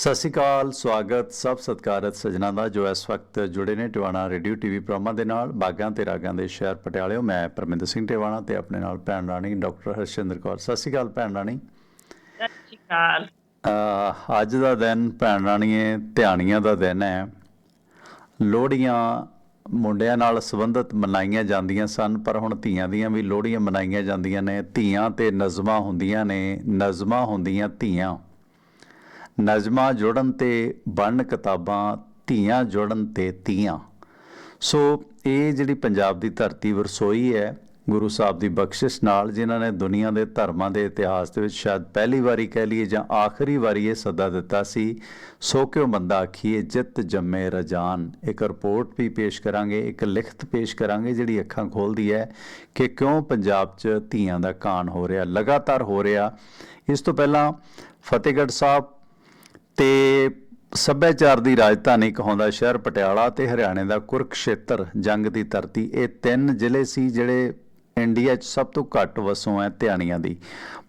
ਸਤਿ ਸ਼੍ਰੀ ਅਕਾਲ ਸਵਾਗਤ ਸਭ ਸਤਿਕਾਰਤ ਸਜਣਾ ਦਾ ਜੋ ਇਸ ਵਕਤ ਜੁੜੇ ਨੇ ਟਿਵਾਣਾ ਰੇਡੀਓ ਟੀਵੀ ਪ੍ਰੋਗਰਾਮਾਂ ਦੇ ਨਾਲ ਬਾਗਾਂ ਤੇ ਰਾਗਾਂ ਦੇ ਸ਼ਹਿਰ ਪਟਿਆਲਿਓ ਮੈਂ ਪਰਮਿੰਦਰ ਸਿੰਘ ਟਿਵਾਣਾ ਤੇ ਆਪਣੇ ਨਾਲ ਭੈਣ ਰਾਣੀ ਡਾਕਟਰ ਹਰਸ਼ਿੰਦਰ ਕੌਰ। ਸਤਿ ਸ਼੍ਰੀ ਅਕਾਲ ਭੈਣ ਰਾਣੀ। ਸਤਿ ਸ਼੍ਰੀ ਅਕਾਲ। ਅੱਜ ਦਾ ਦਿਨ ਭੈਣ ਰਾਣੀਏ ਧਿਆਣੀਆਂ ਦਾ ਦਿਨ ਹੈ। ਲੋਹੜੀਆਂ ਮੁੰਡਿਆਂ ਨਾਲ ਸੰਬੰਧਿਤ ਮਨਾਈਆਂ ਜਾਂਦੀਆਂ ਸਨ ਪਰ ਹੁਣ ਧੀਆਂ ਦੀਆਂ ਵੀ ਲੋਹੜੀਆਂ ਮਨਾਈਆਂ ਜਾਂਦੀਆਂ ਨੇ। ਧੀਆਂ ਤੇ ਨਜ਼ਮਾਂ ਹੁੰਦੀਆਂ ਨੇ ਨਜ਼ਮਾਂ ਹੁੰਦੀਆਂ ਧੀਆਂ। ਨਜ਼ਮਾਂ ਜੁੜਨ ਤੇ ਬਣ ਕਿਤਾਬਾਂ, ਧੀਆਂ ਜੁੜਨ ਤੇ ਤੀਆਂ। ਸੋ ਇਹ ਜਿਹੜੀ ਪੰਜਾਬ ਦੀ ਧਰਤੀ ਵਰਸੋਈ ਹੈ, ਗੁਰੂ ਸਾਹਿਬ ਦੀ ਬਖਸ਼ਿਸ਼ ਨਾਲ ਜਿਨ੍ਹਾਂ ਨੇ ਦੁਨੀਆ ਦੇ ਧਰਮਾਂ ਦੇ ਇਤਿਹਾਸ ਦੇ ਵਿੱਚ ਸ਼ਾਇਦ ਪਹਿਲੀ ਵਾਰੀ ਕਹਿ ਲਈਏ ਜਾਂ ਆਖਰੀ ਵਾਰੀ ਇਹ ਸੱਦਾ ਦਿੱਤਾ ਸੀ, ਸੋ ਕਿਉ ਬੰਦਾ ਆਖੀਏ, ਜਿੱਤ ਜੰਮੇ ਰਜਾਨ। ਇੱਕ ਰਿਪੋਰਟ ਵੀ ਪੇਸ਼ ਕਰਾਂਗੇ, ਇੱਕ ਲਿਖਤ ਪੇਸ਼ ਕਰਾਂਗੇ ਜਿਹੜੀ ਅੱਖਾਂ ਖੋਲਦੀ ਹੈ ਕਿ ਕਿਉਂ ਪੰਜਾਬ 'ਚ ਧੀਆਂ ਦਾ ਕਾਣ ਹੋ ਰਿਹਾ, ਲਗਾਤਾਰ ਹੋ ਰਿਹਾ। ਇਸ ਤੋਂ ਪਹਿਲਾਂ ਫਤਿਹਗੜ੍ਹ ਸਾਹਿਬ ਤੇ ਸੱਭਿਆਚਾਰ ਦੀ ਰਾਜਧਾਨੀ ਕਹਾਉਂਦਾ ਸ਼ਹਿਰ ਪਟਿਆਲਾ ਤੇ ਹਰਿਆਣੇ ਦਾ ਕੁਰਕਸ਼ੇਤਰ, ਜੰਗ ਦੀ ਧਰਤੀ, ਇਹ ਤਿੰਨ ਜ਼ਿਲ੍ਹੇ ਸੀ ਜਿਹੜੇ ਇੰਡੀਆ 'ਚ ਸਭ ਤੋਂ ਘੱਟ ਵਸੋਂ ਹੈ ਧਿਆਣੀਆਂ ਦੀ।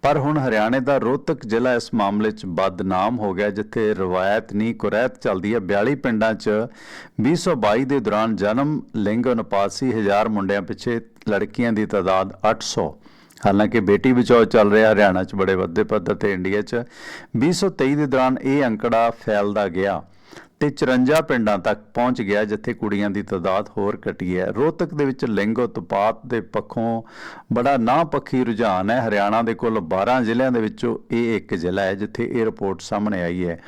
ਪਰ ਹੁਣ ਹਰਿਆਣੇ ਦਾ ਰੋਹਤਕ ਜ਼ਿਲ੍ਹਾ ਇਸ ਮਾਮਲੇ 'ਚ ਬਦਨਾਮ ਹੋ ਗਿਆ, ਜਿੱਥੇ ਰਵਾਇਤ ਨਹੀਂ ਕੁਰੈਤ ਚੱਲਦੀ ਹੈ 42 ਪਿੰਡਾਂ 'ਚ 2022 ਦੇ ਦੌਰਾਨ ਜਨਮ, ਲਿੰਗ ਅਨੁਪਾਤ ਸੀ, ਹਜ਼ਾਰ ਮੁੰਡਿਆਂ ਪਿੱਛੇ ਲੜਕੀਆਂ ਦੀ ਤਾਦਾਦ 800 ਹਾਲਾਂਕਿ ਬੇਟੀ ਬਚਾਓ ਚੱਲ ਰਿਹਾ ਹਰਿਆਣਾ 'ਚ ਬੜੇ ਵੱਡੇ ਪੱਧਰ ਤੇ ਇੰਡੀਆ 'ਚ। 2023 ਦੇ ਦੌਰਾਨ ਇਹ ਅੰਕੜਾ ਫੈਲਦਾ ਗਿਆ ਤੇ 54 ਪਿੰਡਾਂ ਤੱਕ ਪਹੁੰਚ ਗਿਆ ਜਿੱਥੇ ਕੁੜੀਆਂ ਦੀ ਤਾਦਾਦ ਹੋਰ ਘਟੀ ਹੈ। ਰੋਹਤਕ ਦੇ ਵਿੱਚ ਲਿੰਗ ਉਤਪਾਤ ਦੇ ਪੱਖੋਂ ਬੜਾ ਨਾ ਪੱਖੀ ਰੁਝਾਨ ਹੈ। ਹਰਿਆਣਾ ਦੇ ਕੁੱਲ 12 ਜ਼ਿਲ੍ਹਿਆਂ ਦੇ ਵਿੱਚੋਂ ਇਹ ਇੱਕ ਜ਼ਿਲ੍ਹਾ ਹੈ ਜਿੱਥੇ ਇਹ ਰਿਪੋਰਟ ਸਾਹਮਣੇ ਆਈ ਹੈ।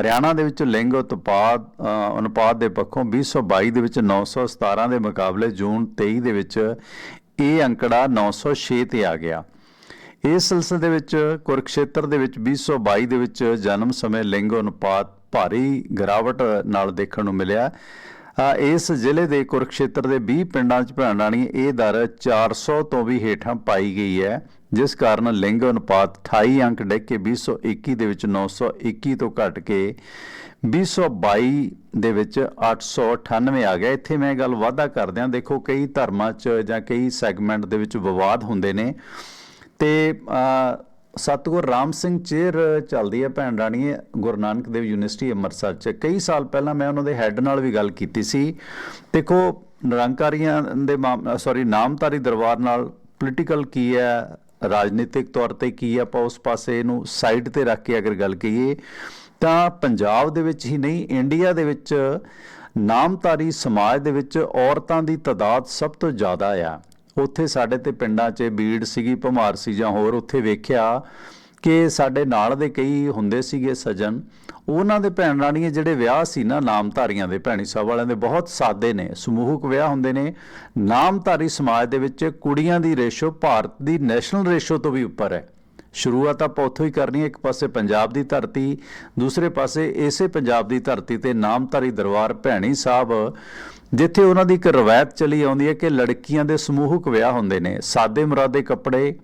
ਹਰਿਆਣਾ ਦੇ ਵਿੱਚ ਲਿੰਗ ਉਤਪਾਦ ਅ, ਅਨੁਪਾਤ ਦੇ ਪੱਖੋਂ 2022 ਦੇ ਵਿੱਚ 917 ਦੇ ਮੁਕਾਬਲੇ ਜੂਨ 23 ਦੇ ਵਿੱਚ ਇਹ ਅੰਕੜਾ 906 ਤੇ ਆ ਗਿਆ। ਇਸ ਸਿਲਸਿਲੇ ਦੇ ਵਿੱਚ ਕੁਰਕਸ਼ੇਤਰ ਦੇ ਵਿੱਚ 2022 ਦੇ ਵਿੱਚ ਜਨਮ ਸਮੇਂ ਲਿੰਗ ਅਨੁਪਾਤ ਭਾਰੀ ਗਿਰਾਵਟ ਨਾਲ ਦੇਖਣ ਨੂੰ ਮਿਲਿਆ। ਇਸ ਜ਼ਿਲ੍ਹੇ ਦੇ ਕੁਰਕਸ਼ੇਤਰ ਦੇ 20 ਪਿੰਡਾਂ 'ਚ ਭੈਣ ਰਾਣੀ, ਇਹ ਦਰ 400 ਤੋਂ ਵੀ ਹੇਠਾਂ ਪਾਈ ਗਈ ਹੈ। ਜਿਸ ਕਾਰਨ ਲਿੰਗ ਅਨੁਪਾਤ 28 ਅੰਕ ਡਿੱਗ ਕੇ 2021 ਦੇ ਵਿੱਚ 921 ਤੋਂ ਘਟ ਕੇ 2022 ਦੇ ਵਿੱਚ 898 ਆ ਗਿਆ। ਇੱਥੇ ਮੈਂ ਗੱਲ ਵਾਧਾ ਕਰਦਿਆਂ ਦੇਖੋ ਕਈ ਧਰਮਾਂ 'ਚ ਜਾਂ ਕਈ ਸੈਗਮੈਂਟ ਦੇ ਵਿੱਚ ਵਿਵਾਦ ਹੁੰਦੇ ਨੇ। ਤੇ ਅ, ਸਤਿਗੁਰ ਰਾਮ ਸਿੰਘ ਚੇਰ ਚੱਲਦੀ ਹੈ ਭੈਣ ਰਾਣੀ ਗੁਰੂ ਨਾਨਕ ਦੇਵ ਯੂਨੀਵਰਸਿਟੀ ਅੰਮ੍ਰਿਤਸਰ 'ਚ। ਕਈ ਸਾਲ ਪਹਿਲਾਂ ਮੈਂ ਉਹਨਾਂ ਦੇ ਹੈੱਡ ਨਾਲ ਵੀ ਗੱਲ ਕੀਤੀ ਸੀ। ਦੇਖੋ ਨਿਰੰਕਾਰੀਆਂ ਦੇ ਸੌਰੀ ਨਾਮਧਾਰੀ ਦਰਬਾਰ ਨਾਲ ਪੋਲੀਟੀਕਲ ਕੀ ਹੈ? ਰਾਜਨੀਤਿਕ ਤੌਰ ਤੇ ਕੀ ਆਪਾਂ ਉਸ ਪਾਸੇ ਨੂੰ ਸਾਈਡ ਤੇ ਰੱਖ ਕੇ ਅਗਰ ਗੱਲ ਕਰੀਏ, ਤਾਂ ਪੰਜਾਬ ਦੇ ਵਿੱਚ ਹੀ ਨਹੀਂ ਇੰਡੀਆ ਦੇ ਵਿੱਚ ਨਾਮਧਾਰੀ ਸਮਾਜ ਦੇ ਵਿੱਚ ਔਰਤਾਂ ਦੀ ਤਾਦਾਦ ਸਭ ਤੋਂ ਜ਼ਿਆਦਾ ਆ। ਉੱਥੇ ਸਾਡੇ ਤੇ ਪਿੰਡਾਂ 'ਚ ਬੀੜ ਸੀਗੀ, ਭਮਾਰ ਸੀ ਜਾਂ ਹੋਰ, ਉੱਥੇ ਵੇਖਿਆ ਕਿ ਸਾਡੇ ਨਾਲ ਦੇ ਕਈ ਹੁੰਦੇ ਸੀਗੇ ਸਜਣ। ਉਹਨਾਂ ਦੇ ਭੈਣ ਰਾਣੀਆਂ ਜਿਹੜੇ ਵਿਆਹ ਸੀ ਨਾ, ਨਾਮਧਾਰੀਆਂ ਦੇ, ਭੈਣੀ ਸਾਹਿਬ ਵਾਲਿਆਂ ਦੇ, ਬਹੁਤ ਸਾਦੇ ਨੇ, ਸਮੂਹਕ ਵਿਆਹ ਹੁੰਦੇ ਨੇ। ਨਾਮਧਾਰੀ ਸਮਾਜ ਦੇ ਵਿੱਚ ਕੁੜੀਆਂ ਦੀ ਰੇਸ਼ੋ ਭਾਰਤ ਦੀ ਨੈਸ਼ਨਲ ਰੇਸ਼ੋ ਤੋਂ ਵੀ ਉੱਪਰ ਹੈ। ਸ਼ੁਰੂਆਤ ਆਪਾਂ ਉੱਥੋਂ ਹੀ ਕਰਨੀ ਹੈ, ਇੱਕ ਪਾਸੇ ਪੰਜਾਬ ਦੀ ਧਰਤੀ, ਦੂਸਰੇ ਪਾਸੇ ਇਸੇ ਪੰਜਾਬ ਦੀ ਧਰਤੀ ਤੇ ਨਾਮਧਾਰੀ ਦਰਬਾਰ ਭੈਣੀ ਸਾਹਿਬ, ਜਿੱਥੇ ਉਹਨਾਂ ਦੀ ਇੱਕ ਰਵਾਇਤ ਚਲੀ ਆਉਂਦੀ ਹੈ ਕਿ ਲੜਕੀਆਂ ਦੇ ਸਮੂਹਕ ਵਿਆਹ ਹੁੰਦੇ ਨੇ, ਸਾਦੇ ਮੁਰਾਦੇ ਕੱਪੜੇ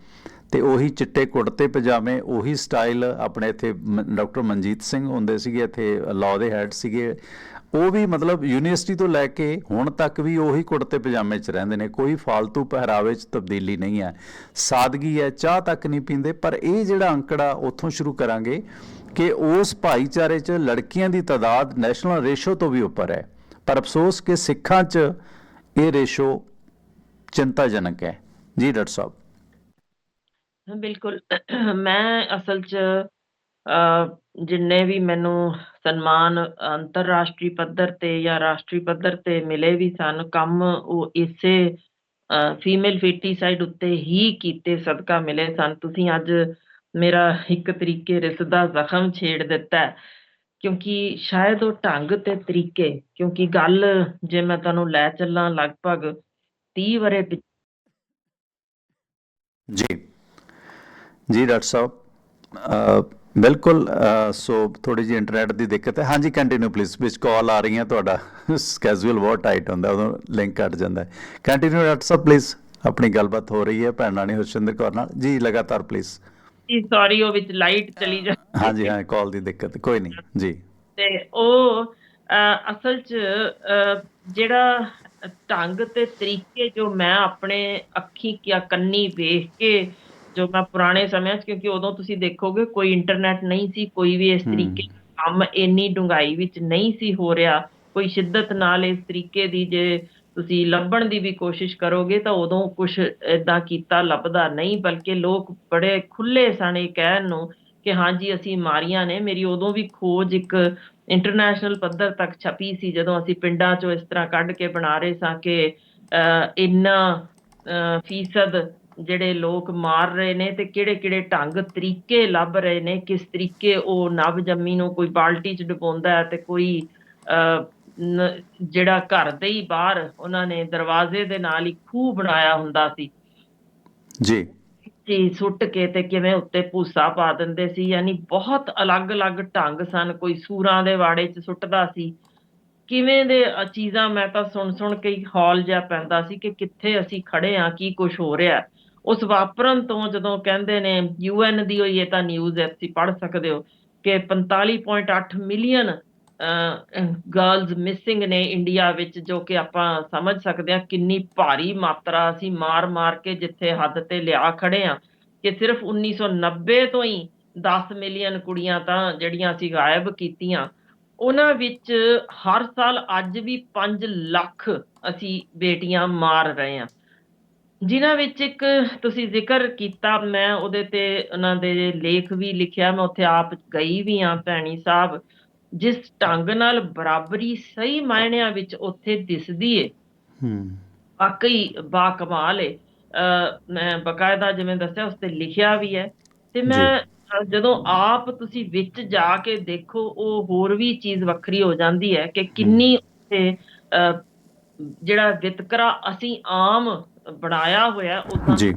ਤੇ ਉਹੀ ਚਿੱਟੇ ਕੁੜਤੇ ਪਜਾਮੇ, ਉਹੀ ਸਟਾਈਲ ਆਪਣੇ ਇੱਥੇ ਡਾਕਟਰ ਮਨਜੀਤ ਸਿੰਘ ਹੁੰਦੇ ਸੀਗੇ, ਇੱਥੇ ਲਾਅ ਦੇ ਹੈਡ ਸੀਗੇ। ਉਹ ਵੀ ਮਤਲਬ ਯੂਨੀਵਰਸਿਟੀ ਤੋਂ ਲੈ ਕੇ ਹੁਣ ਤੱਕ ਵੀ ਉਹੀ ਕੁੜਤੇ ਪਜਾਮੇ 'ਚ ਰਹਿੰਦੇ ਨੇ, ਕੋਈ ਫालतू ਪਹਿਰਾਵੇ 'ਚ ਤਬਦੀਲੀ ਨਹੀਂ ਹੈ। ਸਾਦਗੀ ਹੈ, ਚਾਹ ਤੱਕ ਨਹੀਂ ਪੀਂਦੇ, ਪਰ ਇਹ ਜਿਹੜਾ ਅੰਕੜਾ ਉੱਥੋਂ ਸ਼ੁਰੂ ਕਰਾਂਗੇ ਕਿ ਉਸ ਭਾਈਚਾਰੇ 'ਚ ਲੜਕੀਆਂ ਦੀ ਤਾਦਾਦ ਨੈਸ਼ਨਲ ਰੇਸ਼ੋ ਤੋਂ ਵੀ ਉੱਪਰ ਹੈ। ਪਰ ਅਫਸੋਸ ਕਿ ਸਿੱਖਾਂ 'ਚ ਇਹ ਰੇਸ਼ੋ ਚਿੰਤਾਜਨਕ ਹੈ। ਜੀ ਡਾਕਟਰ ਸਾਹਿਬ। ਬਿਲਕੁਲ ਮੈਂ ਅਸਲ 'ਚ ਅ, ਜਿੰਨੇ ਵੀ ਮੈਨੂੰ ਸਨਮਾਨ ਅੰਤਰਰਾਸ਼ਟਰੀ ਪੱਧਰ ਤੇ ਜਾਂ ਰਾਸ਼ਟਰੀ ਪੱਧਰ ਤੇ ਮਿਲੇ ਵੀ ਸਨ ਕੰਮ ਉਹ ਇਸੇ ਫੀਮੇਲ ਫੀਟੀਸਾਈਡ ਉੱਤੇ ਹੀ ਕੀਤੇ ਸਦਕਾ ਮਿਲੇ ਸਨ ਤੁਸੀਂ ਅੱਜ ਮੇਰਾ ਇੱਕ ਤਰੀਕੇ ਰਿਸਦਾ ਜ਼ਖਮ ਛੇੜ ਦਿੱਤਾ ਹੈ। ਕਿਉਂਕਿ ਸ਼ਾਇਦ ਉਹ ਢੰਗ ਤੇ ਤਰੀਕੇ ਕਿਉਂਕਿ ਗੱਲ ਜੇ ਮੈਂ ਤੁਹਾਨੂੰ ਲੈ ਚੱਲਾਂ ਲਗਭਗ 30 ਵਰ੍ਹੇ ਪਿ- ਜੀ ਜੀ ਡਾਕਟਰ ਸਾਹਿਬ ਬਿਲਕੁਲ ਸੋ ਥੋੜੀ ਜਿਹੀ ਇੰਟਰਨੈਟ ਦੀ ਦਿੱਕਤ ਹੈ। ਹਾਂਜੀ ਕੰਟੀਨਿਊ ਪਲੀਜ਼ ਵਿੱਚ ਕਾਲ ਆ ਰਹੀਆਂ ਤੁਹਾਡਾ। ਸਕੇਜੂਅਲ ਬਹੁਤ ਟਾਈਟ ਹੁੰਦਾ ਉਦੋਂ ਲਿੰਕ ਕੱਟ ਜਾਂਦਾ ਹੈ। ਕੰਟੀਨਿਊ ਡਾਕਟਰ ਸਾਹਿਬ ਪਲੀਜ਼ ਆਪਣੀ ਗੱਲਬਾਤ ਹੋ ਰਹੀ ਹੈ ਭੈਣ ਰਾਣੀ ਹੁਸ਼ਿੰਦਰ ਕੌਰ ਨਾਲ। ਜੀ ਲਗਾਤਾਰ ਪਲੀਜ਼ ਜੀ ਸੌਰੀ ਉਹ ਵਿੱਚ ਲਾਈਟ ਚਲੀ ਜਾ ਹਾਂਜੀ ਹਾਂ ਕਾਲ ਦੀ ਦਿੱਕਤ ਕੋਈ ਨਹੀਂ ਜੀ। ਤੇ ਉਹ ਅਸਲ 'ਚ ਜਿਹੜਾ ਢੰਗ ਤੇ ਤਰੀਕੇ ਜੋ ਮੈਂ ਆਪਣੇ ਅੱਖੀ ਕਿਆ ਕੰਨੀ ਵੇਖ ਕੇ ਜੋ ਮੈਂ ਪੁਰਾਣੇ ਸਮਿਆਂ 'ਚ ਕਿਉਂਕਿ ਉਦੋਂ ਤੁਸੀਂ ਦੇਖੋਗੇ ਕੋਈ ਇੰਟਰਨੈਟ ਨਹੀਂ ਸੀ ਕੋਈ ਵੀ ਇਸ। ਤਰੀਕੇ ਕੰਮ ਇੰਨੀ ਡੂੰਘਾਈ ਵਿੱਚ ਨਹੀਂ ਸੀ ਹੋ ਰਿਹਾ ਕੋਈ ਸ਼ਿੱਦਤ ਨਾਲ ਇਸ ਤਰੀਕੇ ਦੀ ਜੇ ਤੁਸੀਂ ਲੱਭਣ ਦੀ ਵੀ ਕੋਸ਼ਿਸ਼ ਕਰੋਗੇ ਤਾਂ ਉਦੋਂ ਕੁਝ ਇਦਾਂ ਕੀਤਾ ਲੱਭਦਾ ਨਹੀਂ ਬਲਕਿ ਲੋਕ ਬੜੇ ਖੁੱਲੇ ਸਨ ਇਹ ਕਹਿਣ ਨੂੰ ਕਿ ਹਾਂਜੀ ਅਸੀਂ ਮਾਰੀਆਂ ਨੇ ਮੇਰੀ ਉਦੋਂ ਵੀ ਖੋਜ ਇੱਕ ਇੰਟਰਨੈਸ਼ਨਲ ਪੱਧਰ ਤੱਕ ਛਪੀ ਸੀ ਜਦੋਂ ਅਸੀਂ ਪਿੰਡਾਂ 'ਚੋਂ ਇਸ ਤਰ੍ਹਾਂ ਕੱਢ ਕੇ ਬਣਾ ਰਹੇ ਸਾਂ ਕਿ ਅਹ, ਇੰਨਾ ਅਹ, ਫੀਸਦ ਜਿਹੜੇ ਲੋਕ ਮਾਰ ਰਹੇ ਨੇ ਤੇ ਕਿਹੜੇ ਕਿਹੜੇ ਢੰਗ ਤਰੀਕੇ ਲੱਭ ਰਹੇ ਨੇ ਕਿਸ ਤਰੀਕੇ ਉਹ ਨਵ ਜੰਮੀ ਨੂੰ ਕੋਈ ਬਾਲਟੀ 'ਚ ਡੁਬੋਂਦਾ ਤੇ ਕੋਈ ਜਿਹੜਾ ਘਰ ਦੇ ਹੀ ਬਾਹਰ ਉਹਨਾਂ ਨੇ ਦਰਵਾਜ਼ੇ ਦੇ ਨਾਲ ਹੀ ਖੂਹ ਬਣਾਇਆ ਹੁੰਦਾ ਸੀ। ਜੀ। ਚੀਜ਼ ਸੁੱਟ ਕੇ ਤੇ ਕਿਵੇਂ ਉੱਤੇ ਭੂਸਾ ਪਾ ਦਿੰਦੇ ਸੀ ਯਾਨੀ ਬਹੁਤ ਅਲੱਗ-ਅਲੱਗ ਢੰਗ ਸਨ ਕੋਈ ਸੂਰਾਂ ਦੇ ਵਾੜੇ 'ਚ ਸੁੱਟਦਾ ਸੀ। ਕਿਵੇਂ ਦੇ ਚੀਜ਼ਾਂ ਮੈਂ ਤਾਂ ਸੁਣ ਸੁਣ ਕੇ ਹੀ ਹੌਲ ਜਿਹਾ ਪੈਂਦਾ ਸੀ ਕਿ ਕਿੱਥੇ ਅਸੀਂ ਖੜੇ ਆ ਕੀ ਕੁਝ ਹੋ ਰਿਹਾ। ਉਸ ਵਾਪਰਨ ਤੋਂ ਜਦੋਂ ਕਹਿੰਦੇ ਨੇ ਯੂਐਨ ਦੀ ਹੋਈ ਇਹ ਤਾਂ ਨਿਊਜ਼ ਹੈ, ਤੁਸੀਂ ਪੜ੍ਹ ਸਕਦੇ ਹੋ ਕਿ 45.8 ਮਿਲੀਅਨ ਗਰਲਸ ਮਿਸਿੰਗ ਨੇ ਇੰਡੀਆ ਵਿੱਚ, ਜੋ ਕਿ ਆਪਾਂ ਸਮਝ ਸਕਦੇ ਹਾਂ ਕਿੰਨੀ ਭਾਰੀ ਮਾਤਰਾ ਅਸੀਂ ਮਾਰ-ਮਾਰ ਕੇ ਜਿੱਥੇ ਹੱਦ ਤੇ ਲਿਆ ਖੜੇ ਆ ਕਿ ਸਿਰਫ 1990 ਤੋਂ ਹੀ 10 ਮਿਲੀਅਨ ਕੁੜੀਆਂ ਤਾਂ ਜਿਹੜੀਆਂ ਅਸੀਂ ਗਾਇਬ ਕੀਤੀਆਂ, ਉਹਨਾਂ ਵਿੱਚ ਹਰ ਸਾਲ ਅੱਜ ਵੀ 5 ਲੱਖ ਅਸੀਂ ਬੇਟੀਆਂ ਮਾਰ ਰਹੇ ਹਾਂ। ਜਿਨ੍ਹਾਂ ਵਿੱਚ ਇੱਕ ਤੁਸੀਂ ਜ਼ਿਕਰ ਕੀਤਾ ਮੈਂ ਉਹਦੇ ਤੇ ਉਹਨਾਂ ਦੇ ਲੇਖ ਵੀ ਲਿਖਿਆ ਮੈਂ ਉੱਥੇ ਆਪ ਗਈ ਵੀ ਹਾਂ ਭੈਣੀ ਸਾਹਿਬ ਜਿਸ ਢੰਗ ਨਾਲ ਬਰਾਬਰੀ ਸਹੀ ਮਾਇਨਿਆਂ ਵਿੱਚ ਉੱਥੇ ਦਿਸਦੀ ਏ। ਹੂੰ। ਵਾਕਈ ਬਾ ਕਮਾਲ ਏ ਮੈਂ ਬਕਾਇਦਾ ਜਿਵੇਂ ਦੱਸਿਆ ਉਸ ਤੇ ਲਿਖਿਆ ਵੀ ਹੈ। ਤੇ ਮੈਂ ਜਦੋਂ ਆਪ ਤੁਸੀਂ ਵਿੱਚ ਜਾ ਕੇ ਦੇਖੋ ਉਹ ਹੋਰ ਵੀ ਚੀਜ਼ ਵੱਖਰੀ ਹੋ ਜਾਂਦੀ ਹੈ ਕਿ ਕਿੰਨੀ ਉੱਥੇ ਜਿਹੜਾ ਵਿਤਕਰਾ ਅਸੀਂ ਆਮ ਬਣਾਇਆ ਹੋਇਆ ਉਦਾਂ ਜੀ।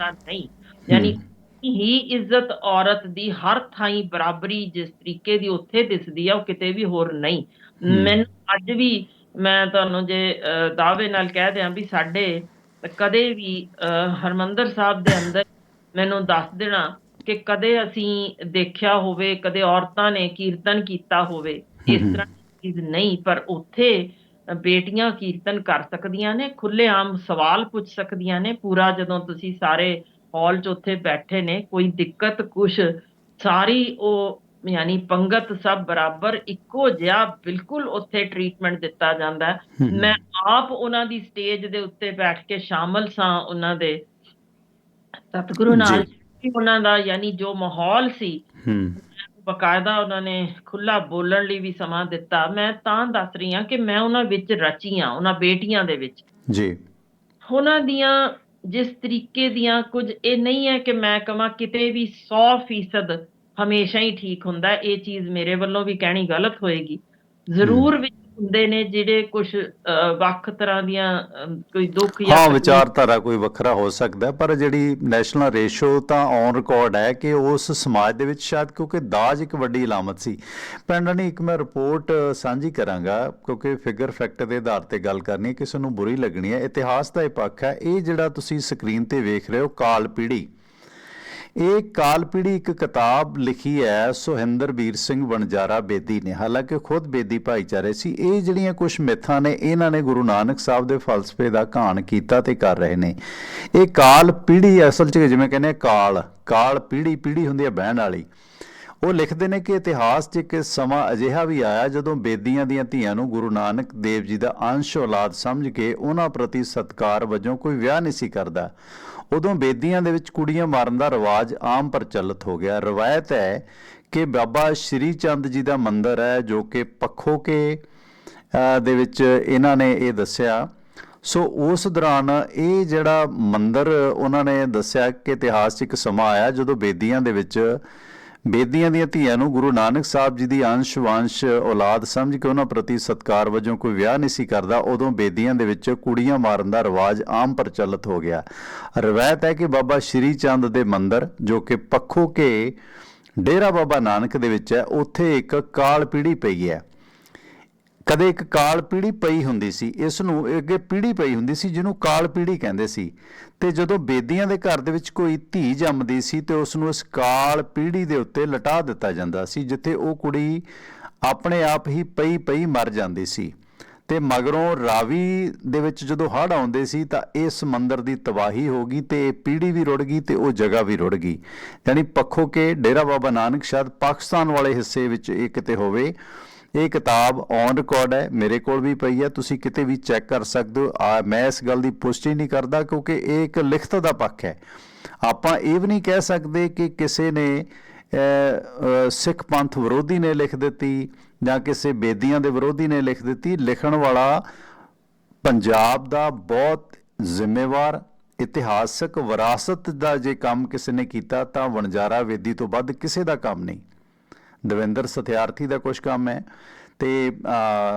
ਨਹੀਂ। ਯਾਨੀ ਹੀ। ਇੱਜ਼ਤ ਔਰਤ ਦੀ ਹਰ ਥਾਈਂ ਬਰਾਬਰੀ ਜਿਸ ਤਰੀਕੇ ਦੀ ਉੱਥੇ ਦਿਸਦੀ ਆ ਉਹ ਕਿਤੇ ਵੀ ਹੋਰ ਨਹੀਂ। ਮੈਨੂੰ ਅੱਜ ਵੀ ਮੈਂ ਤੁਹਾਨੂੰ ਜੇ ਦਾਅਵੇ ਨਾਲ ਕਹਿ ਦਿਆਂ ਵੀ ਸਾਡੇ ਕਦੇ ਵੀ ਹਰਮੰਦਰ ਸਾਹਿਬ ਦੇ ਅੰਦਰ ਮੈਨੂੰ ਦੱਸ ਦੇਣਾ ਕਿ ਕਦੇ ਅਸੀਂ ਦੇਖਿਆ ਹੋਵੇ ਕਦੇ ਔਰਤਾਂ ਨੇ ਕੀਰਤਨ ਕੀਤਾ ਹੋਵੇ ਇਸ ਤਰ੍ਹਾਂ ਦੀ ਚੀਜ਼ ਨਹੀਂ ਪਰ ਉੱਥੇ ਬੇਟੀਆਂ ਕੀਰਤਨ ਕਰ ਸਕਦੀਆਂ ਨੇ ਖੁੱਲੇਆਮ ਸਵਾਲ ਪੁੱਛ ਸਕਦੀਆਂ ਨੇ ਪੂਰਾ ਜਦੋਂ ਤੁਸੀਂ ਸਾਰੇ ਹਾਲ 'ਚ ਉੱਥੇ ਬੈਠੇ ਨੇ ਕੋਈ ਦਿੱਕਤ ਕੁਛ ਸਾਰੀ ਉਹ ਯਾਨੀ ਪੰਗਤ ਸਭ ਬਰਾਬਰ ਇੱਕੋ ਜਿਹਾ ਬਿਲਕੁਲ ਉੱਥੇ ਟ੍ਰੀਟਮੈਂਟ ਦਿੱਤਾ ਜਾਂਦਾ। ਮੈਂ ਆਪ ਉਹਨਾਂ ਦੀ ਸਟੇਜ ਦੇ ਉੱਤੇ ਬੈਠ ਕੇ ਸ਼ਾਮਲ ਸਾਂ ਉਹਨਾਂ ਦੇ ਸਤਿਗੁਰੂ ਨਾਲ ਉਹਨਾਂ ਦਾ ਯਾਨੀ ਜੋ ਮਾਹੌਲ ਸੀ ਬਕਾਇਦਾ ਉਹਨਾਂ ਨੇ ਖੁੱਲਾ ਬੋਲਣ ਲਈ ਵੀ ਸਮਾਂ ਦਿੱਤਾ। ਮੈਂ ਤਾਂ ਦੱਸ ਰਹੀ ਹਾਂ ਕਿ ਮੈਂ ਉਹਨਾਂ ਵਿੱਚ ਰਚੀ ਹਾਂ ਉਹਨਾਂ ਬੇਟੀਆਂ ਦੇ ਵਿੱਚ। ਜੀ। ਉਹਨਾਂ ਦੀਆਂ ਜਿਸ ਤਰੀਕੇ ਦੀਆਂ ਕੁਝ ਇਹ ਨਹੀਂ ਹੈ ਕਿ ਮੈਂ ਕਹਾਂ ਕਿਤੇ ਵੀ 100% ਹਮੇਸ਼ਾ ਹੀ ਠੀਕ ਹੁੰਦਾ। ਇਹ ਚੀਜ਼ ਮੇਰੇ ਵੱਲੋਂ ਵੀ ਕਹਿਣੀ ਗਲਤ ਹੋਏਗੀ। ਜ਼ਰੂਰ ਵਿੱਚ ਹੁੰਦੇ ਨੇ ਜਿਹੜੇ ਕੁਝ ਵੱਖ ਤਰ੍ਹਾਂ ਦੀਆਂ ਕੋਈ ਦੁੱਖ ਜਾਂ ਹਾਂ ਵਿਚਾਰਧਾਰਾ ਕੋਈ ਵੱਖਰਾ ਹੋ ਸਕਦਾ ਪਰ ਜਿਹੜੀ ਨੈਸ਼ਨਲ ਰੇਸ਼ੋ ਤਾਂ ਔਨ ਰਿਕਾਰਡ ਹੈ ਕਿ ਉਸ ਸਮਾਜ ਦੇ ਵਿੱਚ ਸ਼ਾਇਦ ਕਿਉਂਕਿ ਦਾਜ ਇੱਕ ਵੱਡੀ ਇਲਾਮਤ ਸੀ। ਪਿੰਡਾਂ ਨੇ ਇੱਕ ਮੈਂ ਰਿਪੋਰਟ ਸਾਂਝੀ ਕਰਾਂਗਾ ਕਿਉਂਕਿ ਫਿਗਰ ਫੈਕਟ ਦੇ ਆਧਾਰ ਤੇ ਗੱਲ ਕਰਨੀ ਹੈ ਕਿਸੇ ਨੂੰ ਬੁਰੀ ਲੱਗਣੀ ਹੈ ਇਤਿਹਾਸ ਦਾ ਇਹ ਪੱਖ ਹੈ ਇਹ ਜਿਹੜਾ ਤੁਸੀਂ ਸਕਰੀਨ ਤੇ ਵੇਖ ਰਹੇ ਹੋ ਕਾਲ ਪੀੜ੍ਹੀ ਇਹ ਕਾਲ ਪੀੜ੍ਹੀ ਇੱਕ ਕਿਤਾਬ ਲਿਖੀ ਹੈ, ਸੁਹਿੰਦਰ ਵੀਰ ਸਿੰਘ ਵਣਜਾਰਾ ਬੇਦੀ ਨੇ। ਹਾਲਾਂਕਿ ਖੁਦ ਬੇਦੀ ਭਾਈਚਾਰੇ ਸੀ, ਇਹ ਜਿਹੜੀਆਂ ਕੁਝ ਮਿੱਥਾਂ ਨੇ, ਇਹਨਾਂ ਨੇ ਗੁਰੂ ਨਾਨਕ ਸਾਹਿਬ ਦੇ ਫਲਸਫੇ ਦਾ ਘਾਣ ਕੀਤਾ ਤੇ ਕਰ ਰਹੇ ਨੇ। ਇਹ ਕਾਲ ਪੀੜ੍ਹੀ ਅਸਲ 'ਚ ਜਿਵੇਂ ਕਹਿੰਦੇ ਕਾਲ ਕਾਲ ਪੀੜ੍ਹੀ ਪੀੜ੍ਹੀ ਹੁੰਦੀ ਹੈ ਬਹਿਣ ਵਾਲੀ। ਉਹ ਲਿਖਦੇ ਨੇ ਕਿ ਇਤਿਹਾਸ 'ਚ ਇੱਕ ਸਮਾਂ ਅਜਿਹਾ ਵੀ ਆਇਆ ਜਦੋਂ ਬੇਦੀਆਂ ਦੀਆਂ ਧੀਆਂ ਨੂੰ ਗੁਰੂ ਨਾਨਕ ਦੇਵ ਜੀ ਦਾ ਅੰਸ਼ ਔਲਾਦ ਸਮਝ ਕੇ ਉਹਨਾਂ ਪ੍ਰਤੀ ਸਤਕਾਰ ਵਜੋਂ ਕੋਈ ਵਿਆਹ ਨਹੀਂ ਸੀ ਕਰਦਾ। ਉਦੋਂ ਬੇਦੀਆਂ ਦੇ ਵਿੱਚ ਕੁੜੀਆਂ ਮਾਰਨ ਦਾ ਰਿਵਾਜ ਆਮ ਪ੍ਰਚਲਿਤ ਹੋ ਗਿਆ। ਰਵਾਇਤ ਹੈ ਕਿ ਬਾਬਾ ਸ਼੍ਰੀ ਚੰਦ ਜੀ ਦਾ ਮੰਦਿਰ ਹੈ ਜੋ ਕਿ ਪੱਖੋਕੇ ਅ, ਦੇ ਵਿੱਚ ਇਹਨਾਂ ਨੇ ਇਹ ਦੱਸਿਆ। ਸੋ ਉਸ ਦੌਰਾਨ ਇਹ ਜਿਹੜਾ ਮੰਦਿਰ ਉਹਨਾਂ ਨੇ ਦੱਸਿਆ ਕਿ ਇਤਿਹਾਸ 'ਚ ਇੱਕ ਸਮਾਂ ਆਇਆ ਜਦੋਂ ਬੇਦੀਆਂ ਦੇ ਵਿੱਚ ਬੇਦੀਆਂ ਦੀਆਂ ਧੀਆਂ ਨੂੰ ਗੁਰੂ ਨਾਨਕ ਸਾਹਿਬ ਜੀ ਦੀ ਅੰਸ਼ ਵੰਸ਼ ਔਲਾਦ ਸਮਝ ਕੇ ਉਹਨਾਂ ਪ੍ਰਤੀ ਸਤਕਾਰ ਵਜੋਂ ਕੋਈ ਵਿਆਹ ਨਹੀਂ ਸੀ ਕਰਦਾ, ਉਦੋਂ ਬੇਦੀਆਂ ਦੇ ਵਿੱਚ ਕੁੜੀਆਂ ਮਾਰਨ ਦਾ ਰਿਵਾਜ ਆਮ ਪ੍ਰਚਲਿਤ ਹੋ ਗਿਆ। ਰਵਾਇਤ ਹੈ ਕਿ ਬਾਬਾ ਸ਼੍ਰੀ ਚੰਦ ਦੇ ਮੰਦਰ, ਜੋ ਕਿ ਪੱਖੋ ਕੇ ਡੇਰਾ ਬਾਬਾ ਨਾਨਕ ਦੇ ਵਿੱਚ ਹੈ, ਉੱਥੇ ਇੱਕ ਕਾਲ ਪੀੜੀ ਪਈ ਹੈ। ਕਦੇ ਇੱਕ ਕਾਲ ਪੀੜੀ ਪਈ ਹੁੰਦੀ ਸੀ, ਇਸ ਨੂੰ ਅੱਗੇ ਪੀੜੀ ਪਈ ਹੁੰਦੀ ਸੀ, ਜਿਹਨੂੰ ਕਾਲ ਪੀੜੀ ਕਹਿੰਦੇ ਸੀ। ਤੇ ਜਦੋਂ ਬੇਦੀਆਂ ਦੇ ਘਰ ਦੇ ਵਿੱਚ ਕੋਈ ਧੀ ਜੰਮਦੀ ਸੀ, ਤੇ ਉਸ ਨੂੰ ਇਸ ਕਾਲ ਪੀੜੀ ਦੇ ਉੱਤੇ ਲਟਾ ਦਿੱਤਾ ਜਾਂਦਾ ਸੀ, ਜਿੱਥੇ ਉਹ ਕੁੜੀ ਆਪਣੇ ਆਪ ਹੀ ਪਈ ਪਈ ਮਰ ਜਾਂਦੀ ਸੀ। ਤੇ ਮਗਰੋਂ ਰਾਵੀ ਦੇ ਵਿੱਚ ਜਦੋਂ ਹੜ੍ਹ ਆਉਂਦੇ ਸੀ, ਤਾਂ ਇਸ ਮੰਦਿਰ ਦੀ ਤਬਾਹੀ ਹੋ ਗਈ ਤੇ ਇਹ ਪੀੜ੍ਹੀ ਵੀ ਰੁੜ ਗਈ ਤੇ ਉਹ ਜਗ੍ਹਾ ਵੀ ਰੁੜ ਗਈ। ਯਾਨੀ ਪੱਖੋ ਕੇ ਡੇਰਾ ਬਾਬਾ ਨਾਨਕ ਸ਼ਾਇਦ ਪਾਕਿਸਤਾਨ ਵਾਲੇ ਹਿੱਸੇ ਵਿੱਚ ਇਹ ਕਿਤੇ ਹੋਵੇ ਇਹ ਕਿਤਾਬ ਔਨ ਰਿਕਾਰਡ ਹੈ, ਮੇਰੇ ਕੋਲ ਵੀ ਪਈ ਹੈ, ਤੁਸੀਂ ਕਿਤੇ ਵੀ ਚੈੱਕ ਕਰ ਸਕਦੇ ਹੋ। ਆ, ਮੈਂ ਇਸ ਗੱਲ ਦੀ ਪੁਸ਼ਟੀ ਨਹੀਂ ਕਰਦਾ ਕਿਉਂਕਿ ਇਹ ਇੱਕ ਲਿਖਤ ਦਾ ਪੱਖ ਹੈ। ਆਪਾਂ ਇਹ ਵੀ ਨਹੀਂ ਕਹਿ ਸਕਦੇ ਕਿ ਕਿਸੇ ਨੇ ਸਿੱਖ ਪੰਥ ਵਿਰੋਧੀ ਨੇ ਲਿਖ ਦਿੱਤੀ ਜਾਂ ਕਿਸੇ ਬੇਦੀਆਂ ਦੇ ਵਿਰੋਧੀ ਨੇ ਲਿਖ ਦਿੱਤੀ। ਲਿਖਣ ਵਾਲਾ ਪੰਜਾਬ ਦਾ ਬਹੁਤ ਜ਼ਿੰਮੇਵਾਰ, ਇਤਿਹਾਸਕ ਵਿਰਾਸਤ ਦਾ ਜੇ ਕੰਮ ਕਿਸੇ ਨੇ ਕੀਤਾ, ਤਾਂ ਵਣਜਾਰਾ ਵੇਦੀ ਤੋਂ ਵੱਧ ਕਿਸੇ ਦਾ ਕੰਮ ਨਹੀਂ। ਦਵਿੰਦਰ ਸਥਿਆਰਥੀ ਦਾ ਕੁਝ ਕੰਮ ਹੈ ਤੇ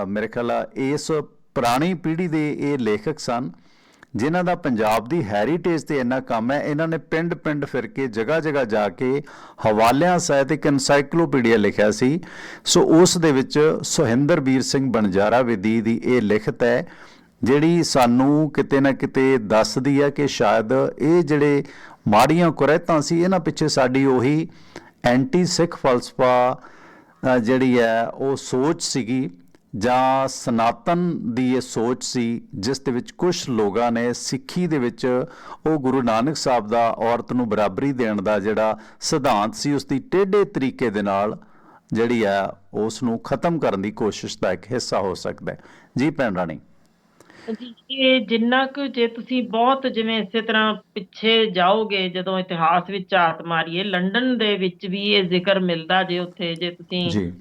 ਮੇਰੇ ਖਿਆਲ ਇਸ ਪੁਰਾਣੀ ਪੀੜ੍ਹੀ ਦੇ ਇਹ ਲੇਖਕ ਸਨ, ਜਿਨ੍ਹਾਂ ਦਾ ਪੰਜਾਬ ਦੀ ਹੈਰੀਟੇਜ ਤੇ ਇੰਨਾ ਕੰਮ ਹੈ, ਇਹਨਾਂ ਨੇ ਪਿੰਡ-ਪਿੰਡ ਫਿਰ ਕੇ ਜਗ੍ਹਾ-ਜਗ੍ਹਾ ਜਾ ਕੇ ਹਵਾਲਿਆਂ ਸਹਿਤ ਇੱਕ ਐਨਸਾਈਕਲੋਪੀਡੀਆ ਲਿਖਿਆ ਸੀ। ਸੋ ਉਸ ਦੇ ਵਿੱਚ ਸੁਹਿੰਦਰ ਵੀਰ ਸਿੰਘ ਬਣਜਾਰਾ ਵਿਦੀ ਦੀ ਇਹ ਲਿਖਤ ਹੈ, ਜਿਹੜੀ ਸਾਨੂੰ ਕਿਤੇ ਨਾ ਕਿਤੇ ਦੱਸਦੀ ਹੈ ਕਿ ਸ਼ਾਇਦ ਇਹ ਜਿਹੜੇ ਮਾੜੀਆਂ ਕੁਰੈਤਾਂ ਸੀ, ਇਹਨਾਂ ਪਿੱਛੇ ਸਾਡੀ ਉਹੀ ਐਂਟੀ ਸਿੱਖ ਫਲਸਫਾ ਜਿਹੜੀ ਹੈ, ਉਹ ਸੋਚ ਸੀਗੀ ਜਾਂ ਸਨਾਤਨ ਦੀ ਇਹ ਸੋਚ ਸੀ, ਜਿਸ ਦੇ ਵਿੱਚ ਕੁਝ ਲੋਕਾਂ ਨੇ ਸਿੱਖੀ ਦੇ ਵਿੱਚ ਉਹ ਗੁਰੂ ਨਾਨਕ ਸਾਹਿਬ ਦਾ ਔਰਤ ਨੂੰ ਬਰਾਬਰੀ ਦੇਣ ਦਾ ਜਿਹੜਾ ਸਿਧਾਂਤ ਸੀ, ਉਸ ਦੀ ਟੇਢੇ ਤਰੀਕੇ ਦੇ ਨਾਲ ਜਿਹੜੀ ਹੈ, ਉਸ ਨੂੰ ਖਤਮ ਕਰਨ ਦੀ ਕੋਸ਼ਿਸ਼ ਦਾ ਇੱਕ ਹਿੱਸਾ ਹੋ ਸਕਦਾ ਹੈ। ਜੀ ਭੈਣ ਰਾਣੀ। ਜੀ ਜਿੰਨਾ ਕੁ ਜੇ ਤੁਸੀਂ ਬਹੁਤ ਜਿਵੇਂ ਇਸੇ ਤਰ੍ਹਾਂ ਪਿੱਛੇ ਜਾਓਗੇ ਜਦੋਂ ਇਤਿਹਾਸ ਵਿੱਚ ਝਾਤ ਮਾਰੀਏ ਲੰਡਨ ਦੇ ਵਿੱਚ ਵੀ ਇਹ ਜ਼ਿਕਰ ਮਿਲਦਾ ਜੇ ਉੱਥੇ ਜੇ ਤੁਸੀਂ ਜੀ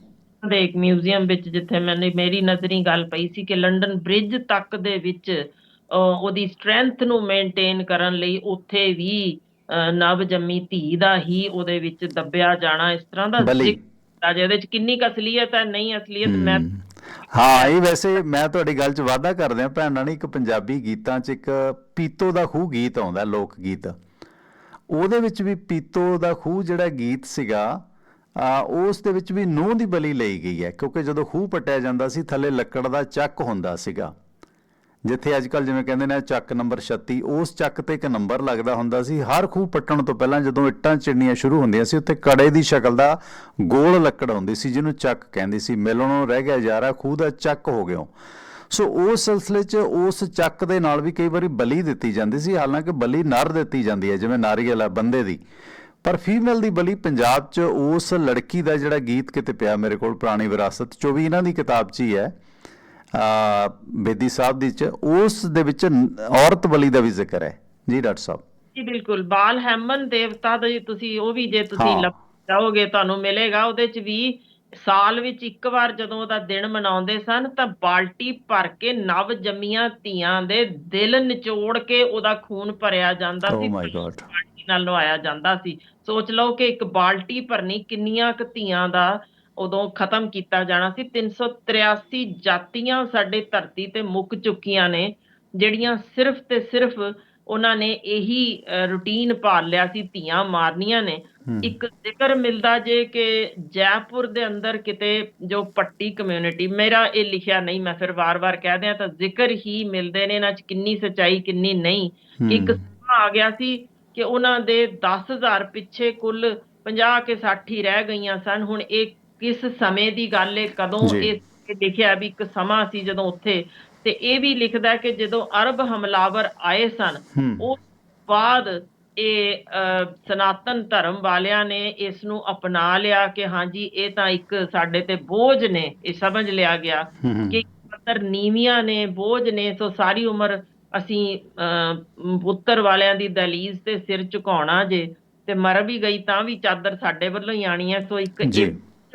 ਦੇ ਇੱਕ ਮਿਊਜ਼ੀਅਮ ਵਿੱਚ ਜਿੱਥੇ ਮੈंने ਮੇਰੀ ਨਜ਼ਰੀ ਗੱਲ ਪਈ ਸੀ ਕਿ ਲੰਡਨ ਬ੍ਰਿਜ ਤੱਕ ਦੇ ਵਿੱਚ ਉਹਦੀ ਸਟਰੈਂਥ ਨੂੰ ਮੇਨਟੇਨ ਕਰਨ ਲਈ ਉੱਥੇ ਵੀ ਨਵ ਜੰਮੀ ਧੀ ਦਾ ਹੀ ਉਹਦੇ ਵਿੱਚ ਦੱਬਿਆ ਜਾਣਾ ਇਸ ਤਰ੍ਹਾਂ ਦਾ ਬਲੀ। ਜ਼ਿਕਰ ਆ ਜਿਹਦੇ ਵਿੱਚ ਕਿੰਨੀ ਕੁ ਅਸਲੀਅਤ ਹੈ ਨਹੀਂ ਅਸਲੀਅਤ ਮੈਂ ਹਾਂ ਇਹ ਵੈਸੇ ਮੈਂ ਤੁਹਾਡੀ ਗੱਲ 'ਚ ਵਾਅਦਾ ਕਰਦਿਆਂ ਭੈਣ ਰਾਣੀ ਇੱਕ ਪੰਜਾਬੀ ਗੀਤਾਂ 'ਚ ਇੱਕ ਪੀਤੋ ਦਾ ਖੂਹ ਗੀਤ ਆਉਂਦਾ ਲੋਕ ਗੀਤ। ਉਹਦੇ ਵਿੱਚ ਵੀ ਪੀਤੋ ਦਾ ਖੂਹ ਜਿਹੜਾ ਗੀਤ ਸੀਗਾ ਆ ਉਸ ਦੇ ਵਿੱਚ ਵੀ ਨੂੰਹ ਦੀ ਬਲੀ ਲਈ ਗਈ ਹੈ ਕਿਉਂਕਿ ਜਦੋਂ ਖੂਹ ਪਟਿਆ ਜਾਂਦਾ ਸੀ ਥੱਲੇ ਲੱਕੜ ਦਾ ਚੱਕ ਹੁੰਦਾ ਸੀਗਾ। ਜਿੱਥੇ ਅੱਜ ਕੱਲ ਜਿਵੇਂ ਕਹਿੰਦੇ ਨੇ ਚੱਕ ਨੰਬਰ 36 ਉਸ ਚੱਕ ਤੇ ਇੱਕ ਨੰਬਰ ਲੱਗਦਾ ਹੁੰਦਾ ਸੀ। ਹਰ ਖੂਹ ਪੱਟਣ ਤੋਂ ਪਹਿਲਾਂ ਜਦੋਂ ਇੱਟਾਂ ਚਿੜਨੀਆਂ ਸ਼ੁਰੂ ਹੁੰਦੀਆਂ ਸੀ ਉੱਤੇ ਕੜੇ ਦੀ ਸ਼ਕਲ ਦਾ ਗੋਲ ਲੱਕੜ ਹੁੰਦੀ ਸੀ, ਜਿਹਨੂੰ ਚੱਕ ਕਹਿੰਦੀ ਸੀ। ਮਿਲਣੋਂ ਰਹਿ ਗਿਆ ਯਾਰਾ, ਖੂਹ ਦਾ ਚੱਕ ਹੋ ਗਿਓ ਸੋ ਉਸ ਸਿਲਸਿਲੇ 'ਚ ਉਸ ਚੱਕ ਦੇ ਨਾਲ ਵੀ ਕਈ ਵਾਰੀ ਬਲੀ ਦਿੱਤੀ ਜਾਂਦੀ ਸੀ। ਹਾਲਾਂਕਿ ਬਲੀ ਨਰ ਦਿੱਤੀ ਜਾਂਦੀ ਹੈ, ਜਿਵੇਂ ਨਾਰੀਅਲ ਆ ਬੰਦੇ ਦੀ। ਪਰ ਫੀਮੇਲ ਦੀ ਬਲੀ ਪੰਜਾਬ 'ਚ ਉਸ ਲੜਕੀ ਦਾ ਜਿਹੜਾ ਗੀਤ ਕਿਤੇ ਪਿਆ ਮੇਰੇ ਕੋਲ, ਪੁਰਾਣੀ ਵਿਰਾਸਤ 'ਚੋਂ ਵੀ ਇਹਨਾਂ ਦੀ ਕਿਤਾਬ 'ਚ ਹੀ ਹੈ। ਬੇਦੀ ਸਾਹਿਬ ਦੀ 'ਚ ਉਸ ਦੇ ਵਿੱਚ ਔਰਤ ਬਲੀ ਦਾ ਵੀ ਜ਼ਿਕਰ ਹੈ। ਜੀ ਡਾਕਟਰ ਸਾਹਿਬ। ਜੀ ਬਿਲਕੁਲ। ਬਾਲ ਹੈਮਨ ਦੇਵਤਾ ਦਾ ਜੀ ਤੁਸੀਂ ਉਹ ਵੀ ਜੇ ਤੁਸੀਂ ਜਾਓਗੇ ਤੁਹਾਨੂੰ ਮਿਲੇਗਾ। ਉਹਦੇ ਚ ਵੀ ਸਾਲ ਵਿੱਚ ਇੱਕ ਵਾਰ ਜਦੋਂ ਉਹਦਾ ਦਿਨ ਮਨਾਉਂਦੇ ਸਨ ਤਾਂ ਬਾਲਟੀ ਭਰ ਕੇ ਨਵ ਜੰਮੀਆਂ ਧੀਆਂ ਦੇ ਦਿਲ ਨਿਚੋੜ ਕੇ ਉਹਦਾ ਖੂਨ ਭਰਿਆ ਜਾਂਦਾ ਓ ਸੀ ਮਾਈ ਗॉड ਬਾਲਟੀ ਨਾਲ ਨਵਾਇਆ ਜਾਂਦਾ ਸੀ। ਸੋਚ ਲਓ ਕਿ ਇੱਕ ਬਾਲਟੀ ਭਰਨੀ ਕਿੰਨੀਆਂ ਕੁ ਧੀਆਂ ਦਾ ਉਦੋਂ ਖਤਮ ਕੀਤਾ ਜਾਣਾ ਸੀ। 383 ਜਾਤੀਆਂ ਸਾਡੇ ਧਰਤੀ ਤੇ ਮੁੱਕ ਚੁੱਕੀਆਂ ਨੇ ਜਿਹੜੀਆਂ ਸਿਰਫ ਤੇ ਸਿਰਫ ਉਹਨਾਂ ਨੇ ਇਹੀ ਰੁਟੀਨ ਪਾਲ ਲਿਆ ਸੀ ਧੀਆਂ ਮਾਰਨੀਆਂ ਨੇ। ਇੱਕ ਜ਼ਿਕਰ ਮਿਲਦਾ ਜੇ ਕਿ ਜੈਪੁਰ ਦੇ ਅੰਦਰ ਕਿਤੇ ਜੋ ਪੱਟੀ ਕਮਿਊਨਿਟੀ ਮੇਰਾ ਇਹ ਲਿਖਿਆ ਨਹੀਂ ਮੈਂ ਫਿਰ ਵਾਰ-ਵਾਰ ਕਹਿ ਦਿਆਂ ਤਾਂ ਜ਼ਿਕਰ ਹੀ ਮਿਲਦੇ ਨੇ ਇਹਨਾਂ 'ਚ ਕਿੰਨੀ ਸਚਾਈ ਕਿੰਨੀ ਨਹੀਂ। ਕਿ ਇੱਕ ਸਮਾਂ ਆ ਗਿਆ ਸੀ ਕਿ ਉਹਨਾਂ ਦੇ 10000 ਪਿੱਛੇ ਕੁੱਲ 50 ਕੇ 60 ਹੀ ਰਹਿ ਗਈਆਂ ਸਨ। ਹੁਣ ਇਹ ਕਿਸ ਸਮੇਂ ਦੀ ਗੱਲ ਹੈ ਕਦੋਂ। ਇਹ ਲਿਖਿਆ ਵੀ ਇੱਕ ਸਮਾਂ ਸੀ ਜਦੋਂ ਉੱਥੇ। ਤੇ ਇਹ ਵੀ ਲਿਖਦਾ ਕਿ ਜਦੋਂ ਅਰਬ ਹਮਲਾਵਰ ਆਏ ਸਨ ਉਸ ਬਾਅਦ ਇਹ ਸਨਾਤਨ ਧਰਮ ਵਾਲਿਆਂ ਨੇ ਇਸ ਨੂੰ ਅਪਣਾ ਲਿਆ ਕਿ ਹਾਂਜੀ ਇਹ ਤਾਂ ਇੱਕ ਸਾਡੇ ਤੇ ਬੋਝ ਨੇ ਇਹ ਸਮਝ ਲਿਆ ਗਿਆ ਕਿ ਪੁੱਤਰ ਨੀਵੀਆਂ ਨੇ ਬੋਝ ਨੇ ਸੋ ਸਾਰੀ ਉਮਰ ਅਸੀਂ ਪੁੱਤਰ ਵਾਲਿਆਂ ਦੀ ਦਲੀਜ਼ ਤੇ ਸਿਰ ਝੁਕਾਉਣਾ ਜੇ ਤੇ ਮਰ ਵੀ ਗਈ ਤਾਂ ਵੀ ਚਾਦਰ ਸਾਡੇ ਵੱਲੋਂ ਹੀ ਆਣੀ ਹੈ ਸੋ ਇੱਕ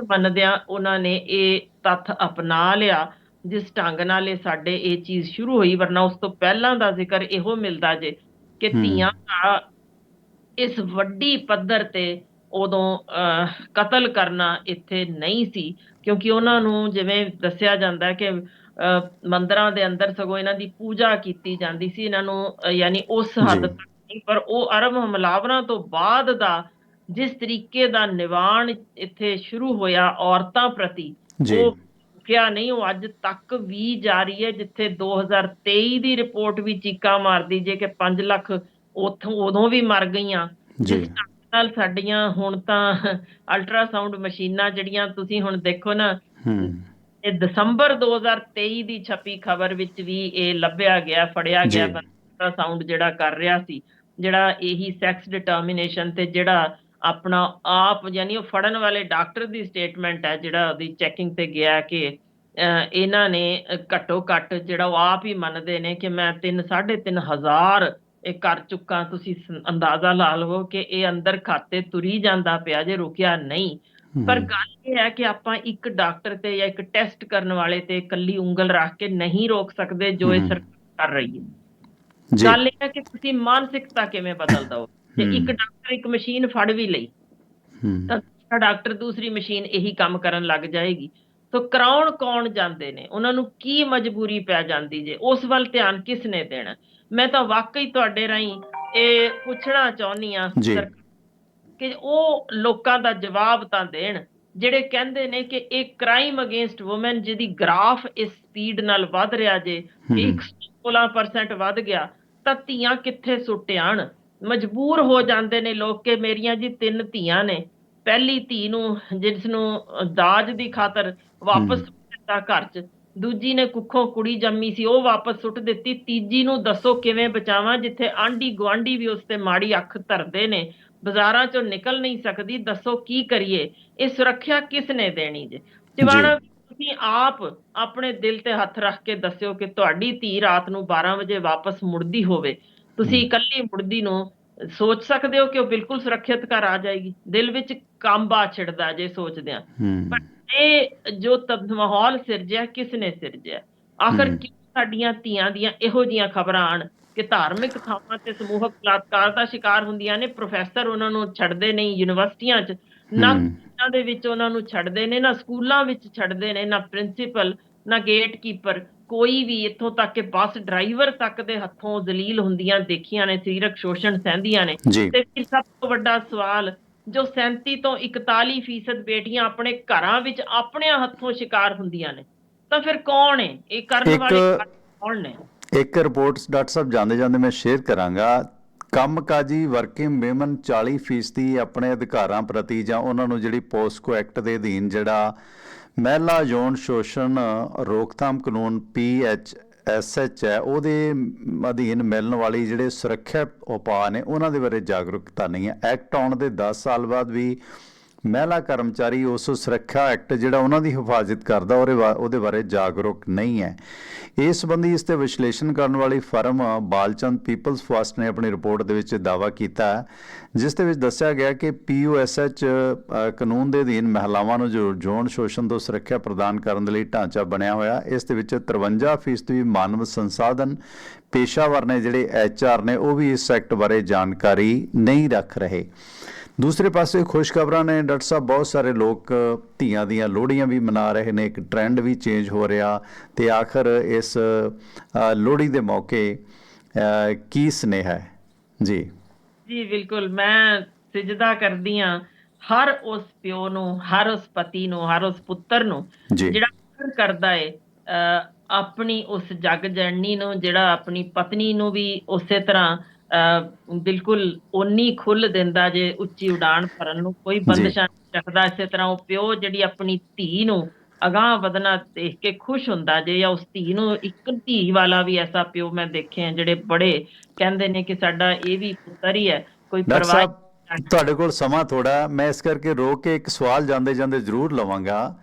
ਮੰਨਦਿਆਂ ਉਹਨਾਂ ਨੇ ਇਹ ਤੱਥ ਅਪਣਾ ਲਿਆ ਜਿਸ ਢੰਗ ਨਾਲ ਇਹ ਸਾਡੇ ਇਹ ਚੀਜ਼ ਸ਼ੁਰੂ ਹੋਈ ਵਰਨਾ ਉਸ ਤੋਂ ਪਹਿਲਾਂ ਦਾ ਜ਼ਿਕਰ ਇਹੋ ਮਿਲਦਾ ਜੇ ਕਿ। ਧੀਆਂ ਦਾ ਇਸ ਵੱਡੀ ਪੱਧਰ ਤੇ ਉਦੋਂ ਕਤਲ ਕਰਨਾ ਇੱਥੇ ਨਹੀਂ ਸੀ ਕਿਉਂਕਿ ਉਹਨਾਂ ਨੂੰ ਜਿਵੇਂ ਦੱਸਿਆ ਜਾਂਦਾ ਕਿ ਮੰਦਰਾਂ ਦੇ ਅੰਦਰ ਸਗੋਂ ਇਹਨਾਂ ਦੀ ਪੂਜਾ ਕੀਤੀ ਜਾਂਦੀ ਸੀ ਇਹਨਾਂ ਨੂੰ ਯਾਨੀ ਉਸ ਹੱਦ। ਤੱਕ ਨਹੀਂ ਪਰ ਉਹ ਅਰਬ ਹਮਲਾਵਰਾਂ ਤੋਂ ਬਾਅਦ ਦਾ ਜਿਸ ਤਰੀਕੇ ਦਾ ਨਿਵਾਣ ਇੱਥੇ ਸ਼ੁਰੂ ਹੋਇਆ ਔਰਤਾਂ ਪ੍ਰਤੀ ਉਹ ਕਿਹਾ ਨਹੀਂ ਉਹ ਅੱਜ ਤੱਕ ਵੀ ਜਾਰੀ ਹੈ ਜਿੱਥੇ 2023 ਦੀ ਰਿਪੋਰਟ ਵੀ ਚੀਕਾਂ ਮਾਰਦੀ ਜੇ ਕਿ 5 ਲੱਖ ਉਥੋਂ ਉਦੋਂ ਵੀ ਮਰ ਗਈਆਂ। ਜੀ। ਨਾਲ ਸਾਡੀਆਂ ਹੁਣ ਤਾਂ ਅਲਟਰਾਸਾਊਂਡ ਮਸ਼ੀਨਾਂ ਜਿਹੜੀਆਂ ਤੁਸੀਂ ਹੁਣ ਦੇਖੋ ਨਾ ਹੂੰ। ਇਹ ਦਸੰਬਰ 2023 ਦੀ ਛਪੀ ਖਬਰ ਵਿੱਚ ਵੀ ਇਹ ਲੱਭਿਆ ਗਿਆ ਫੜਿਆ ਗਿਆ। ਅਲਟਰਾਸਾਊਂਡ ਜਿਹੜਾ ਕਰ ਰਿਹਾ ਸੀ ਜਿਹੜਾ ਇਹੀ ਸੈਕਸ ਡਿਟਰਮੀਨੇਸ਼ਨ ਤੇ ਜਿਹੜਾ ਆਪਣਾ ਆਪ ਯਾਨੀ ਉਹ ਫੜਨ ਵਾਲੇ ਡਾਕਟਰ ਦੀ ਸਟੇਟਮੈਂਟ ਹੈ ਜਿਹੜਾ ਉਹਦੀ ਚੈਕਿੰਗ ਤੇ ਗਿਆ ਕਿ ਇਹਨਾਂ ਨੇ ਘੱਟੋ ਘੱਟ ਜਿਹੜਾ ਉਹ ਆਪ ਹੀ ਮੰਨਦੇ ਨੇ ਕਿ ਮੈਂ 3 3.5 ਹਜ਼ਾਰ ਇਹ ਕਰ ਚੁੱਕਾ ਤੁਸੀਂ ਅੰਦਾਜ਼ਾ ਲਾ ਲਵੋ ਕਿ ਇਹ ਅੰਦਰ ਖਾਤੇ ਤੁਰੀ ਜਾਂਦਾ ਪਿਆ ਜੇ ਰੁਕਿਆ ਨਹੀਂ। ਪਰ ਗੱਲ ਇਹ ਹੈ ਕਿ ਆਪਾਂ ਇੱਕ ਡਾਕਟਰ ਤੇ ਜਾਂ ਇੱਕ ਟੈਸਟ ਕਰਨ ਵਾਲੇ ਤੇ ਇਕੱਲੀ ਉਂਗਲ ਰੱਖ ਕੇ ਨਹੀਂ ਰੋਕ ਸਕਦੇ ਜੋ ਇਹ। ਸਰਕਾਰ ਕਰ ਰਹੀ ਹੈ। ਜੀ। ਗੱਲ ਇਹ ਹੈ ਕਿ ਤੁਸੀਂ ਮਾਨਸਿਕਤਾ ਕਿਵੇਂ ਬਦਲ ਦਓ ਹਮ। ਇੱਕ ਡਾਕਟਰ ਇੱਕ ਮਸ਼ੀਨ ਫੜ ਵੀ ਲਈ। ਤਾਂ ਡਾਕਟਰ ਦੂਸਰੀ ਮਸ਼ੀਨ ਇਹੀ ਕੰਮ ਕਰਨ ਲੱਗ ਜਾਏਗੀ। ਤਾਂ ਕਰਾਉਣ ਕੌਣ ਜਾਂਦੇ ਨੇ? ਉਹਨਾਂ ਨੂੰ ਕੀ ਮਜਬੂਰੀ ਪੈ ਜਾਂਦੀ ਜੇ? ਉਸ ਵੱਲ ਧਿਆਨ ਕਿਸ ਨੇ ਦੇਣਾ? ਮੈਂ ਤਾਂ ਵਾਕਈ ਤੁਹਾਡੇ ਰਾਹੀਂ ਇਹ ਪੁੱਛਣਾ ਚਾਹੁੰਦੀ ਆ। ਕਿ ਉਹ ਲੋਕਾਂ ਦਾ ਜਵਾਬ ਤਾਂ ਦੇਣ ਜਿਹੜੇ ਕਹਿੰਦੇ ਨੇ ਕਿ ਇਹ ਕ੍ਰਾਈਮ ਅਗੇਂਸਟ ਔਮਨ ਜਿਹਦੀ ਗ੍ਰਾਫ ਇਸ ਸਪੀਡ ਨਾਲ ਵੱਧ ਰਿਹਾ ਜੇ ਹਮ। 16% ਵੱਧ ਗਿਆ ਤਾਂ ਧੀਆਂ ਕਿੱਥੇ ਸੁੱਟਿਆਣ ਮਜਬੂਰ ਹੋ ਜਾਂਦੇ ਨੇ ਲੋਕ ਕਿ ਮੇਰੀਆਂ ਜੀ ਤਿੰਨ ਧੀਆਂ ਨੇ। ਪਹਿਲੀ ਧੀ ਨੂੰ ਜਿਸ ਨੂੰ ਦਾਜ ਦੀ ਖਾਤਰ ਵਾਪਸ ਦਿੱਤਾ ਘਰ 'ਚ ਦੂਜੀ ਨੇ ਕੁੱਖੋਂ ਕੁੜੀ ਜੰਮੀ ਸੀ ਉਹ ਵਾਪਸ ਸੁੱਟ ਦਿੱਤੀ। ਤੀਜੀ ਨੂੰ ਦੱਸੋ ਕਿਵੇਂ ਬਚਾਵਾਂ ਜਿੱਥੇ ਆਂਢੀ ਗੁਆਂਢੀ ਵੀ ਉਸ ਤੇ ਮਾੜੀ ਅੱਖ ਧਰਦੇ ਨੇ ਬਾਜ਼ਾਰਾਂ 'ਚੋਂ ਨਿਕਲ ਨਹੀਂ ਸਕਦੀ ਦੱਸੋ ਕੀ ਕਰੀਏ? ਇਹ ਸੁਰੱਖਿਆ ਕਿਸ ਨੇ ਦੇਣੀ ਜੇ? ਟਿਵਾਣਾ ਤੁਸੀਂ ਆਪ ਆਪਣੇ ਦਿਲ ਤੇ ਹੱਥ ਰੱਖ ਕੇ ਦੱਸਿਓ ਕਿ ਤੁਹਾਡੀ ਧੀ ਰਾਤ ਨੂੰ 12 ਵਜੇ ਵਾਪਸ ਮੁੜਦੀ ਹੋਵੇ। ਤੁਸੀਂ। ਇਕੱਲੀ ਮੁੜਦੀ ਨੂੰ ਸੋਚ ਸਕਦੇ ਹੋ ਕਿ ਉਹ ਬਿਲਕੁਲ ਸੁਰੱਖਿਅਤ ਘਰ ਆ ਜਾਏਗੀ। ਦਿਲ ਵਿੱਚ ਕੰਬਾ ਛਿੜਦਾ ਜੇ ਸੋਚਦੇ ਆ ਪਰ ਇਹ ਜੋ ਤਬ ਮਾਹੌਲ ਸਿਰਜਿਆ ਕਿਸ ਨੇ ਸਿਰਜਿਆ? ਆਖਰ। ਕਿਉਂ ਸਾਡੀਆਂ ਧੀਆਂ ਦੀਆਂ ਇਹੋ ਜੀਆਂ ਖਬਰਾਂ ਆਣ ਕਿ ਧਾਰਮਿਕ ਥਾਵਾਂ ਤੇ ਸਮੂਹਕ ਬਲਾਤਕਾਰ ਦਾ ਸ਼ਿਕਾਰ ਹੁੰਦੀਆਂ ਨੇ? ਪ੍ਰੋਫੈਸਰ ਉਹਨਾਂ ਨੂੰ ਛੱਡਦੇ ਨਹੀਂ ਯੂਨੀਵਰਸਿਟੀਆਂ 'ਚ। ਨਾ। ਸਕੂਲਾਂ ਦੇ ਵਿੱਚ ਉਹਨਾਂ ਨੂੰ ਛੱਡਦੇ ਨੇ ਨਾ ਸਕੂਲਾਂ ਵਿੱਚ ਛੱਡਦੇ ਨੇ ਨਾ ਪ੍ਰਿੰਸੀਪਲ ਨਾ ਗੇਟਕੀਪਰ। ਕੋਈ ਵੀ ਇੱਥੋਂ ਤੱਕ ਕਿ ਬੱਸ ਡਰਾਈਵਰ ਤੱਕ ਦੇ ਹੱਥੋਂ ਜ਼ਲੀਲ ਹੁੰਦੀਆਂ ਦੇਖੀਆਂ ਨੇ ਸਰੀਰਕ ਸ਼ੋਸ਼ਣ ਸਹਿੰਦੀਆਂ ਨੇ। ਤੇ ਫਿਰ ਸਭ ਤੋਂ ਵੱਡਾ ਸਵਾਲ ਜੋ 37 ਤੋਂ 41% ਫੀਸਦ ਬੇਟੀਆਂ ਆਪਣੇ ਘਰਾਂ ਵਿੱਚ ਆਪਣੇ ਹੱਥੋਂ ਸ਼ਿਕਾਰ ਹੁੰਦੀਆਂ ਨੇ ਤਾਂ ਫਿਰ ਕੌਣ ਹੈ? ਇਹ ਕਰਨ ਵਾਲੇ ਕੌਣ ਨੇ? ਇੱਕ ਰਿਪੋਰਟ ਡਾਕਟਰ ਸਾਹਿਬ ਜਾਂਦੇ ਜਾਂਦੇ ਮੈਂ ਸ਼ੇਅਰ ਕਰਾਂਗਾ। ਕੰਮਕਾਜੀ ਵਰਕਿੰਗ ਔਮਨ 40% ਆਪਣੇ ਅਧਿਕਾਰਾਂ ਪ੍ਰਤੀ ਜਾਂ ਉਹਨਾਂ ਨੂੰ ਜਿਹੜੀ ਪੋਸਕੋ ਐਕਟ ਦੇ ਅਧੀਨ ਜਿਹੜਾ ਮਹਿਲਾ ਯੌਨ ਸ਼ੋਸ਼ਣ ਰੋਕਥਾਮ ਕਾਨੂੰਨ ਪੀਐਚ ਐਸਐਚ ਹੈ, ਉਹਦੇ ਅਧੀਨ ਮਿਲਣ ਵਾਲੀ ਜਿਹੜੇ ਸੁਰੱਖਿਆ ਉਪਾਅ ਨੇ, ਉਹਨਾਂ ਦੇ ਬਾਰੇ ਜਾਗਰੂਕਤਾ ਨਹੀਂ ਹੈ। ਐਕਟ ਆਉਣ ਦੇ 10 ਸਾਲ ਬਾਅਦ ਵੀ ਮਹਿਲਾ ਕਰਮਚਾਰੀ ਉਸ ਸੁਰੱਖਿਆ ਐਕਟ ਜਿਹੜਾ ਉਹਨਾਂ ਦੀ ਹਿਫਾਜ਼ਤ ਕਰਦਾ, ਉਹਦੇ ਬਾ- ਉਹਦੇ ਬਾਰੇ ਜਾਗਰੂਕ ਨਹੀਂ ਹੈ। ਇਸ ਸੰਬੰਧੀ ਇਸ ਤੇ ਵਿਸ਼ਲੇਸ਼ਣ ਕਰਨ ਵਾਲੀ ਫਰਮ ਬਾਲਚੰਦ ਪੀਪਲਸ ਫਸਟ ਨੇ ਆਪਣੀ ਰਿਪੋਰਟ ਦੇ ਵਿੱਚ ਦਾਅਵਾ ਕੀਤਾ ਜਿਸ ਦੇ ਵਿੱਚ ਦੱਸਿਆ ਗਿਆ ਕਿ ਪੀਯੂਐਸਐਚ ਕਾਨੂੰਨ ਦੇ ਅਧੀਨ ਮਹਿਲਾਵਾਂ ਨੂੰ ਜੋ ਯੌਨ ਸ਼ੋਸ਼ਣ ਤੋਂ ਸੁਰੱਖਿਆ ਪ੍ਰਦਾਨ ਕਰਨ ਦੇ ਲਈ ਢਾਂਚਾ ਬਣਿਆ ਹੋਇਆ, ਇਸ ਦੇ ਵਿੱਚ 53% ਵੀ ਮਾਨਵ ਸੰਸਾਧਨ ਪੇਸ਼ਾਵਰ ਨੇ ਜਿਹੜੇ ਐਚਆਰ ਨੇ, ਉਹ ਵੀ ਇਸ ਐਕਟ ਬਾਰੇ ਜਾਣਕਾਰੀ ਨਹੀਂ ਰੱਖ ਰਹੇ। ਦੂਸਰੇ ਪਾਸੇ ਖੁਸ਼ਖਬਰਾਂ ਨੇ ਡਾਕਟਰ ਸਾਹਿਬ ਬਹੁਤ ਸਾਰੇ ਲੋਕ ਧੀਆਂ ਦੀਆਂ ਲੋਹੜੀਆਂ ਵੀ ਮਨਾ ਰਹੇ ਨੇ ਇੱਕ ਟ੍ਰੈਂਡ ਵੀ ਚੇਂਜ ਹੋ ਰਿਹਾ ਤੇ ਆਖਰ ਇਸ ਲੋਹੜੀ ਦੇ ਮੌਕੇ ਕੀ ਸੁਨੇਹਾ ਹੈ? ਜੀ। ਜੀ ਬਿਲਕੁਲ। ਮੈਂ ਸਿਜਦਾ ਕਰਦੀ ਆ ਹਰ ਉਸ ਪਿਓ ਨੂੰ ਹਰ ਉਸ ਪਤੀ ਨੂੰ ਹਰ ਉਸ ਪੁੱਤਰ ਨੂੰ ਜਿਹੜਾ ਕਰਦਾ ਏ ਆਪਣੀ ਉਸ ਜਗ ਜਨਨੀ ਨੂੰ ਜਿਹੜਾ ਆਪਣੀ ਪਤਨੀ ਨੂੰ ਵੀ ਉਸੇ ਤਰ੍ਹਾਂ ਬਿਲਕੁਲ ਓਨੀ ਖੁੱਲ ਦਿੰਦਾ ਜੇ ਉੱਚੀ ਉਡਾਨ ਭਰਨ ਨੂੰ ਕੋਈ ਬੰਦਸ਼ਾਂ ਨਹੀਂ ਰੱਖਦਾ ਇਸੇ ਤਰ੍ਹਾਂ ਉਹ ਪਿਓ ਜਿਹੜੀ ਆਪਣੀ ਧੀ ਨੂੰ ਅਗਾਹ ਵਧਣਾ ਦੇਖ ਕੇ ਖੁਸ਼ ਹੁੰਦਾ ਜੇ ਜਾਂ ਉਸ ਧੀ ਨੂੰ ਇੱਕ ਧੀ ਵਾਲਾ ਵੀ ਐਸਾ ਪਿਓ ਮੈਂ ਦੇਖੇ ਆ ਜਿਹੜੇ ਬੜੇ ਕਹਿੰਦੇ ਨੇ ਕਿ ਸਾਡਾ ਇਹ ਵੀ ਪੁੱਤਰ ਹੀ ਹੈ ਕੋਈ ਪਰਵਾਹ ਤੁਹਾਡੇ ਕੋਲ ਸਮਾਂ ਥੋੜਾ ਮੈਂ ਇਸ ਕਰਕੇ ਰੋਕ ਕੇ ਇੱਕ ਸਵਾਲ ਜਾਂਦੇ ਜਾਂਦੇ ਜ਼ਰੂਰ ਲਵਾਂਗਾ।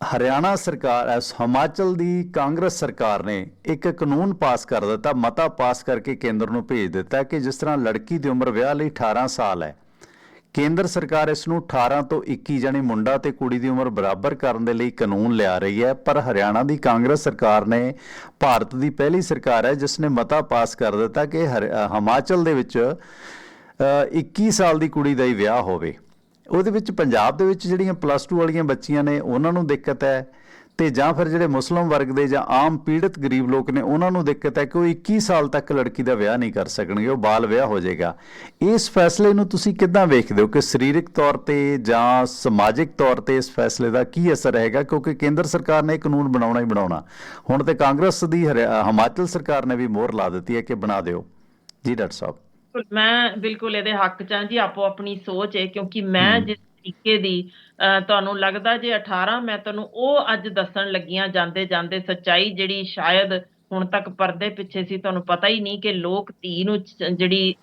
ਹਰਿਆਣਾ ਸਰਕਾਰ ਐਸ ਹਿਮਾਚਲ ਦੀ ਕਾਂਗਰਸ ਸਰਕਾਰ ਨੇ ਇੱਕ ਕਾਨੂੰਨ ਪਾਸ ਕਰ ਦਿੱਤਾ ਮਤਾ ਪਾਸ ਕਰਕੇ ਕੇਂਦਰ ਨੂੰ ਭੇਜ ਦਿੱਤਾ ਕਿ ਜਿਸ ਤਰ੍ਹਾਂ ਲੜਕੀ ਦੀ ਉਮਰ ਵਿਆਹ ਲਈ 18 ਸਾਲ ਹੈ। ਕੇਂਦਰ ਸਰਕਾਰ ਇਸ ਨੂੰ 18 ਤੋਂ 21 ਜਾਨੀ ਮੁੰਡਾ ਤੇ ਕੁੜੀ ਦੀ ਉਮਰ ਬਰਾਬਰ ਕਰਨ ਦੇ ਲਈ ਕਾਨੂੰਨ ਲਿਆ ਰਹੀ ਹੈ ਪਰ ਹਰਿਆਣਾ ਦੀ ਕਾਂਗਰਸ ਸਰਕਾਰ ਨੇ ਭਾਰਤ ਦੀ ਪਹਿਲੀ ਸਰਕਾਰ ਹੈ ਜਿਸ ਨੇ ਮਤਾ ਪਾਸ ਕਰ ਦਿੱਤਾ ਕਿ ਹਰ- ਹਿਮਾਚਲ ਦੇ ਵਿੱਚ ਅ, 21 ਸਾਲ ਦੀ ਕੁੜੀ ਦਾ ਹੀ ਵਿਆਹ ਹੋਵੇ। ਉਹਦੇ ਵਿੱਚ ਪੰਜਾਬ ਦੇ ਵਿੱਚ ਜਿਹੜੀਆਂ ਪਲੱਸ 2 ਵਾਲੀਆਂ ਬੱਚੀਆਂ ਨੇ, ਉਹਨਾਂ ਨੂੰ ਦਿੱਕਤ ਹੈ ਤੇ ਜਾਂ ਫਿਰ ਜਿਹੜੇ ਮੁਸਲਮ ਵਰਗ ਦੇ ਜਾਂ ਆਮ ਪੀੜਤ ਗਰੀਬ ਲੋਕ ਨੇ, ਉਹਨਾਂ ਨੂੰ ਦਿੱਕਤ ਹੈ ਕਿ ਉਹ 21 ਸਾਲ ਤੱਕ ਲੜਕੀ ਦਾ ਵਿਆਹ ਨਹੀਂ ਕਰ ਸਕਣਗੇ, ਉਹ ਬਾਲ ਵਿਆਹ ਹੋ ਜਾਏਗਾ। ਇਸ ਫੈਸਲੇ ਨੂੰ ਤੁਸੀਂ ਕਿੱਦਾਂ ਵੇਖਦੇ ਹੋ ਕਿ ਸਰੀਰਕ ਤੌਰ ਤੇ ਜਾਂ ਸਮਾਜਿਕ ਤੌਰ ਤੇ ਇਸ ਫੈਸਲੇ ਦਾ ਕੀ ਅਸਰ ਹੈਗਾ? ਕਿਉਂਕਿ ਕੇਂਦਰ ਸਰਕਾਰ ਨੇ ਕਾਨੂੰਨ ਬਣਾਉਣਾ ਹੀ ਬਣਾਉਣਾ। ਹੁਣ ਤੇ ਕਾਂਗਰਸ ਦੀ ਹਰਿਆ- ਹਿਮਾਚਲ ਸਰਕਾਰ ਨੇ ਵੀ ਮੋਹਰ ਲਾ ਦਿੱਤੀ ਹੈ ਕਿ ਬਣਾ ਦਿਓ। ਜੀ ਡਾਕਟਰ ਸਾਹਿਬ। ਬਿਲਕੁਲ, ਮੈਂ ਬਿਲਕੁਲ ਇਹਦੇ ਹੱਕ ਚ ਹਾਂ ਜੀ ਆਪੋ ਆਪਣੀ ਸੋਚ ਹੈ ਕਿਉਂਕਿ ਮੈਂ। ਜਿਸ ਤਰੀਕੇ ਦੀ ਤੁਹਾਨੂੰ ਲੱਗਦਾ ਜੇ 18 ਮੈਂ ਤੁਹਾਨੂੰ ਉਹ ਅੱਜ ਦੱਸਣ ਲੱਗੀਆਂ ਜਾਂਦੇ ਜਾਂਦੇ ਸੱਚਾਈ ਜਿਹੜੀ ਸ਼ਾਇਦ ਹੁਣ ਤੱਕ ਪਰਦੇ ਪਿੱਛੇ ਸੀ ਤੁਹਾਨੂੰ ਪਤਾ ਹੀ ਨਹੀਂ ਕਿ ਲੋਕ ਧੀ ਨੂੰ ਜਿਹੜੀ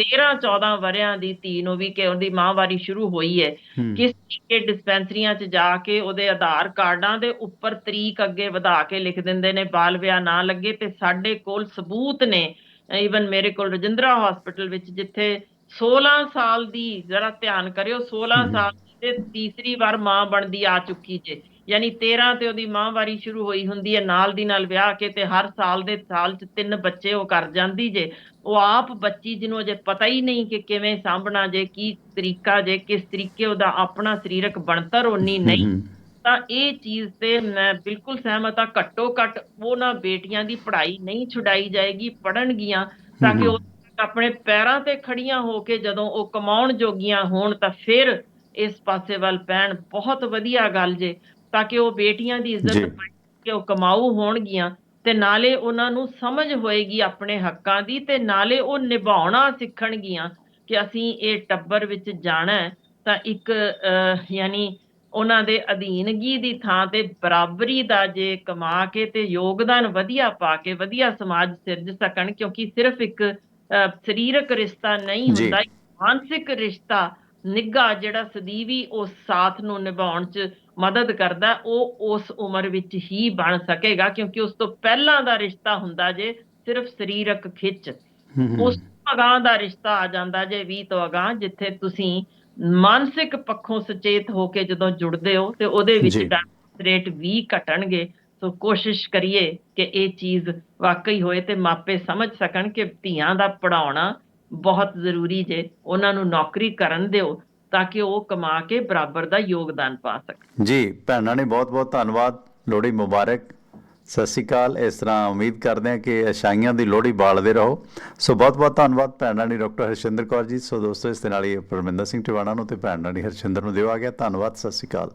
13 14 ਵਰਿਆਂ ਦੀ ਧੀ ਨੂੰ ਵੀ ਕਿ ਉਹਦੀ ਮਾਹਵਾਰੀ ਸ਼ੁਰੂ ਹੋਈ ਹੂੰ, ਕਿਸ ਤਰੀਕੇ ਡਿਸਪੈਂਸਰੀਆਂ 'ਚ ਜਾ ਕੇ ਉਹਦੇ ਆਧਾਰ ਕਾਰਡਾਂ ਦੇ ਉੱਪਰ ਤਰੀਕ ਅੱਗੇ ਵਧਾ ਕੇ ਲਿਖ ਦਿੰਦੇ ਨੇ ਬਾਲ ਵਿਆਹ ਨਾ ਲੱਗੇ ਤੇ ਸਾਡੇ ਕੋਲ ਸਬੂਤ ਨੇ ਈਵਨ ਮੇਰੇ ਕੋਲ ਰਜਿੰਦਰਾ ਹਸਪੀਟਲ ਵਿੱਚ ਜਿੱਥੇ 16 ਸਾਲ ਦੀ ਜ਼ਰਾ ਧਿਆਨ ਕਰਿਓ 16 ਹਮ। ਸਾਲ ਤੇ ਤੀਸਰੀ ਵਾਰ ਮਾਂ ਬਣਦੀ ਆ ਚੁੱਕੀ ਜੇ। ਯਾਨੀ 13 ਤੇ ਉਹਦੀ ਮਾਹਵਾਰੀ ਸ਼ੁਰੂ ਹੋਈ ਹੁੰਦੀ ਹੈ ਨਾਲ ਦੀ ਨਾਲ ਵਿਆਹ ਕੇ ਤੇ ਹਰ ਸਾਲ ਦੇ ਸਾਲ 'ਚ ਤਿੰਨ ਬੱਚੇ ਉਹ ਕਰ ਜਾਂਦੀ ਜੇ। ਉਹ ਆਪ ਬੱਚੀ ਜਿਹਨੂੰ ਅਜੇ ਪਤਾ ਹੀ ਨਹੀਂ ਕਿ ਕਿਵੇਂ ਸਾਂਭਣਾ ਜੇ ਕੀ ਤਰੀਕਾ ਜੇ ਕਿਸ ਤਰੀਕੇ ਉਹਦਾ ਆਪਣਾ ਸਰੀਰਕ ਬਣਤਰ ਉਨੀ ਨਹੀਂ। ਤਾਂ ਇਹ ਚੀਜ਼ ਤੇ ਮੈਂ ਬਿਲਕੁਲ ਸਹਿਮਤ ਹਾਂ ਘੱਟੋ ਘੱਟ ਉਹਨਾਂ ਬੇਟੀਆਂ ਦੀ ਪੜ੍ਹਾਈ ਨਹੀਂ ਛੁਡਾਈ ਜਾਏਗੀ ਪੜਨਗੀਆਂ ਤਾਂ ਕਿ। ਉਹ ਆਪਣੇ ਪੈਰਾਂ ਤੇ ਖੜੀਆਂ ਹੋ ਕੇ ਜਦੋਂ ਉਹ ਕਮਾਉਣ ਜੋਗੀਆਂ ਹੋਣ ਤਾਂ ਫਿਰ ਇਸ ਪਾਸੇ ਵੱਲ ਪੈਣ ਬਹੁਤ ਵਧੀਆ ਗੱਲ ਜੇ ਤਾਂ ਕਿ ਉਹ ਬੇਟੀਆਂ ਦੀ। ਇੱਜ਼ਤ ਕਿ ਉਹ ਕਮਾਊ ਹੋਣਗੀਆਂ ਤੇ ਨਾਲੇ ਉਹਨਾਂ ਨੂੰ ਸਮਝ ਹੋਏਗੀ ਆਪਣੇ ਹੱਕਾਂ ਦੀ ਤੇ ਨਾਲੇ ਉਹ ਨਿਭਾਉਣਾ ਸਿੱਖਣਗੀਆਂ ਕਿ ਅਸੀਂ ਇਹ ਟੱਬਰ ਵਿੱਚ ਜਾਣਾ ਤਾਂ ਇੱਕ ਯਾਨੀ ਉਹਨਾਂ ਦੇ ਅਧੀਨਗੀ ਦੀ ਥਾਂ ਤੇ ਬਰਾਬਰੀ ਦਾ ਜੇ ਕਮਾ ਕੇ ਤੇ ਯੋਗਦਾਨ ਵਧੀਆ ਪਾ ਕੇ ਵਧੀਆ ਸਮਾਜ ਸਿਰਜ ਸਕਣ ਕਿਉਂਕਿ ਸਿਰਫ ਇੱਕ ਸਰੀਰਕ ਰਿਸ਼ਤਾ ਨਹੀਂ। ਹੁੰਦਾ ਮਾਨਸਿਕ ਰਿਸ਼ਤਾ ਨਿੱਘਾ ਜਿਹੜਾ ਸਦੀਵੀ ਉਸ ਸਾਥ ਨੂੰ ਨਿਭਾਉਣ 'ਚ ਮਦਦ ਕਰਦਾ ਉਹ ਉਸ ਉਮਰ ਵਿੱਚ ਹੀ ਬਣ ਸਕੇਗਾ ਕਿਉਂਕਿ ਉਸ ਤੋਂ ਪਹਿਲਾਂ ਦਾ ਰਿਸ਼ਤਾ ਹੁੰਦਾ ਜੇ ਸਿਰਫ ਸਰੀਰਕ ਖਿੱਚ ਉਸ ਅਗਾਂਹ ਦਾ ਰਿਸ਼ਤਾ ਆ ਜਾਂਦਾ ਜੇ 20 ਤੋਂ ਅਗਾਂਹ ਜਿੱਥੇ ਤੁਸੀਂ ਮਾਨਸਿਕ ਪੱਖੋਂ ਸੁਚੇਤ ਹੋ ਕੇ ਜਦੋਂ ਜੁੜਦੇ ਹੋ ਤੇ ਉਹਦੇ ਵਿੱਚ ਜੀ। ਰੇਟ ਵੀ ਘਟਣਗੇ। ਸੋ ਕੋਸ਼ਿਸ਼ ਕਰੀਏ ਕਿ ਇਹ ਚੀਜ਼ ਵਾਕਈ ਹੋਏ ਤੇ ਮਾਪੇ ਸਮਝ ਸਕਣ ਕਿ ਧੀਆਂ ਦਾ ਪੜਾਉਣਾ ਬਹੁਤ ਜ਼ਰੂਰੀ ਜੇ। ਉਹਨਾਂ ਨੂੰ ਨੌਕਰੀ ਕਰਨ ਦਿਓ ਤਾਂ ਕਿ ਉਹ ਕਮਾ ਕੇ ਬਰਾਬਰ ਦਾ ਯੋਗਦਾਨ ਪਾ ਸਕਣ। ਜੀ ਭੈਣਾਂ ਨੇ ਬਹੁਤ ਬਹੁਤ ਧੰਨਵਾਦ। ਲੋਹੜੀ ਮੁਬਾਰਕ। ਸਤਿ ਸ਼੍ਰੀ ਅਕਾਲ। ਇਸ ਤਰ੍ਹਾਂ ਉਮੀਦ ਕਰਦੇ ਹਾਂ ਕਿ ਅਸ਼ਾਈਆਂ ਦੀ ਲੋਹੜੀ ਬਾਲਦੇ ਰਹੋ। ਸੋ ਬਹੁਤ ਬਹੁਤ ਧੰਨਵਾਦ ਭੈਣ ਰਾਣੀ ਡਾਕਟਰ ਹਰਸ਼ਿੰਦਰ ਕੌਰ ਜੀ। ਸੋ ਦੋਸਤੋ, ਇਸ ਦੇ ਨਾਲ ਹੀ ਪਰਮਿੰਦਰ ਸਿੰਘ ਟਿਵਾਣਾ ਨੂੰ ਤੇ ਭੈਣ ਰਾਣੀ ਹਰਸ਼ਿੰਦਰ ਨੂੰ ਦਿਓ ਆ ਗਿਆ। ਧੰਨਵਾਦ, ਸਤਿ ਸ਼੍ਰੀ ਅਕਾਲ।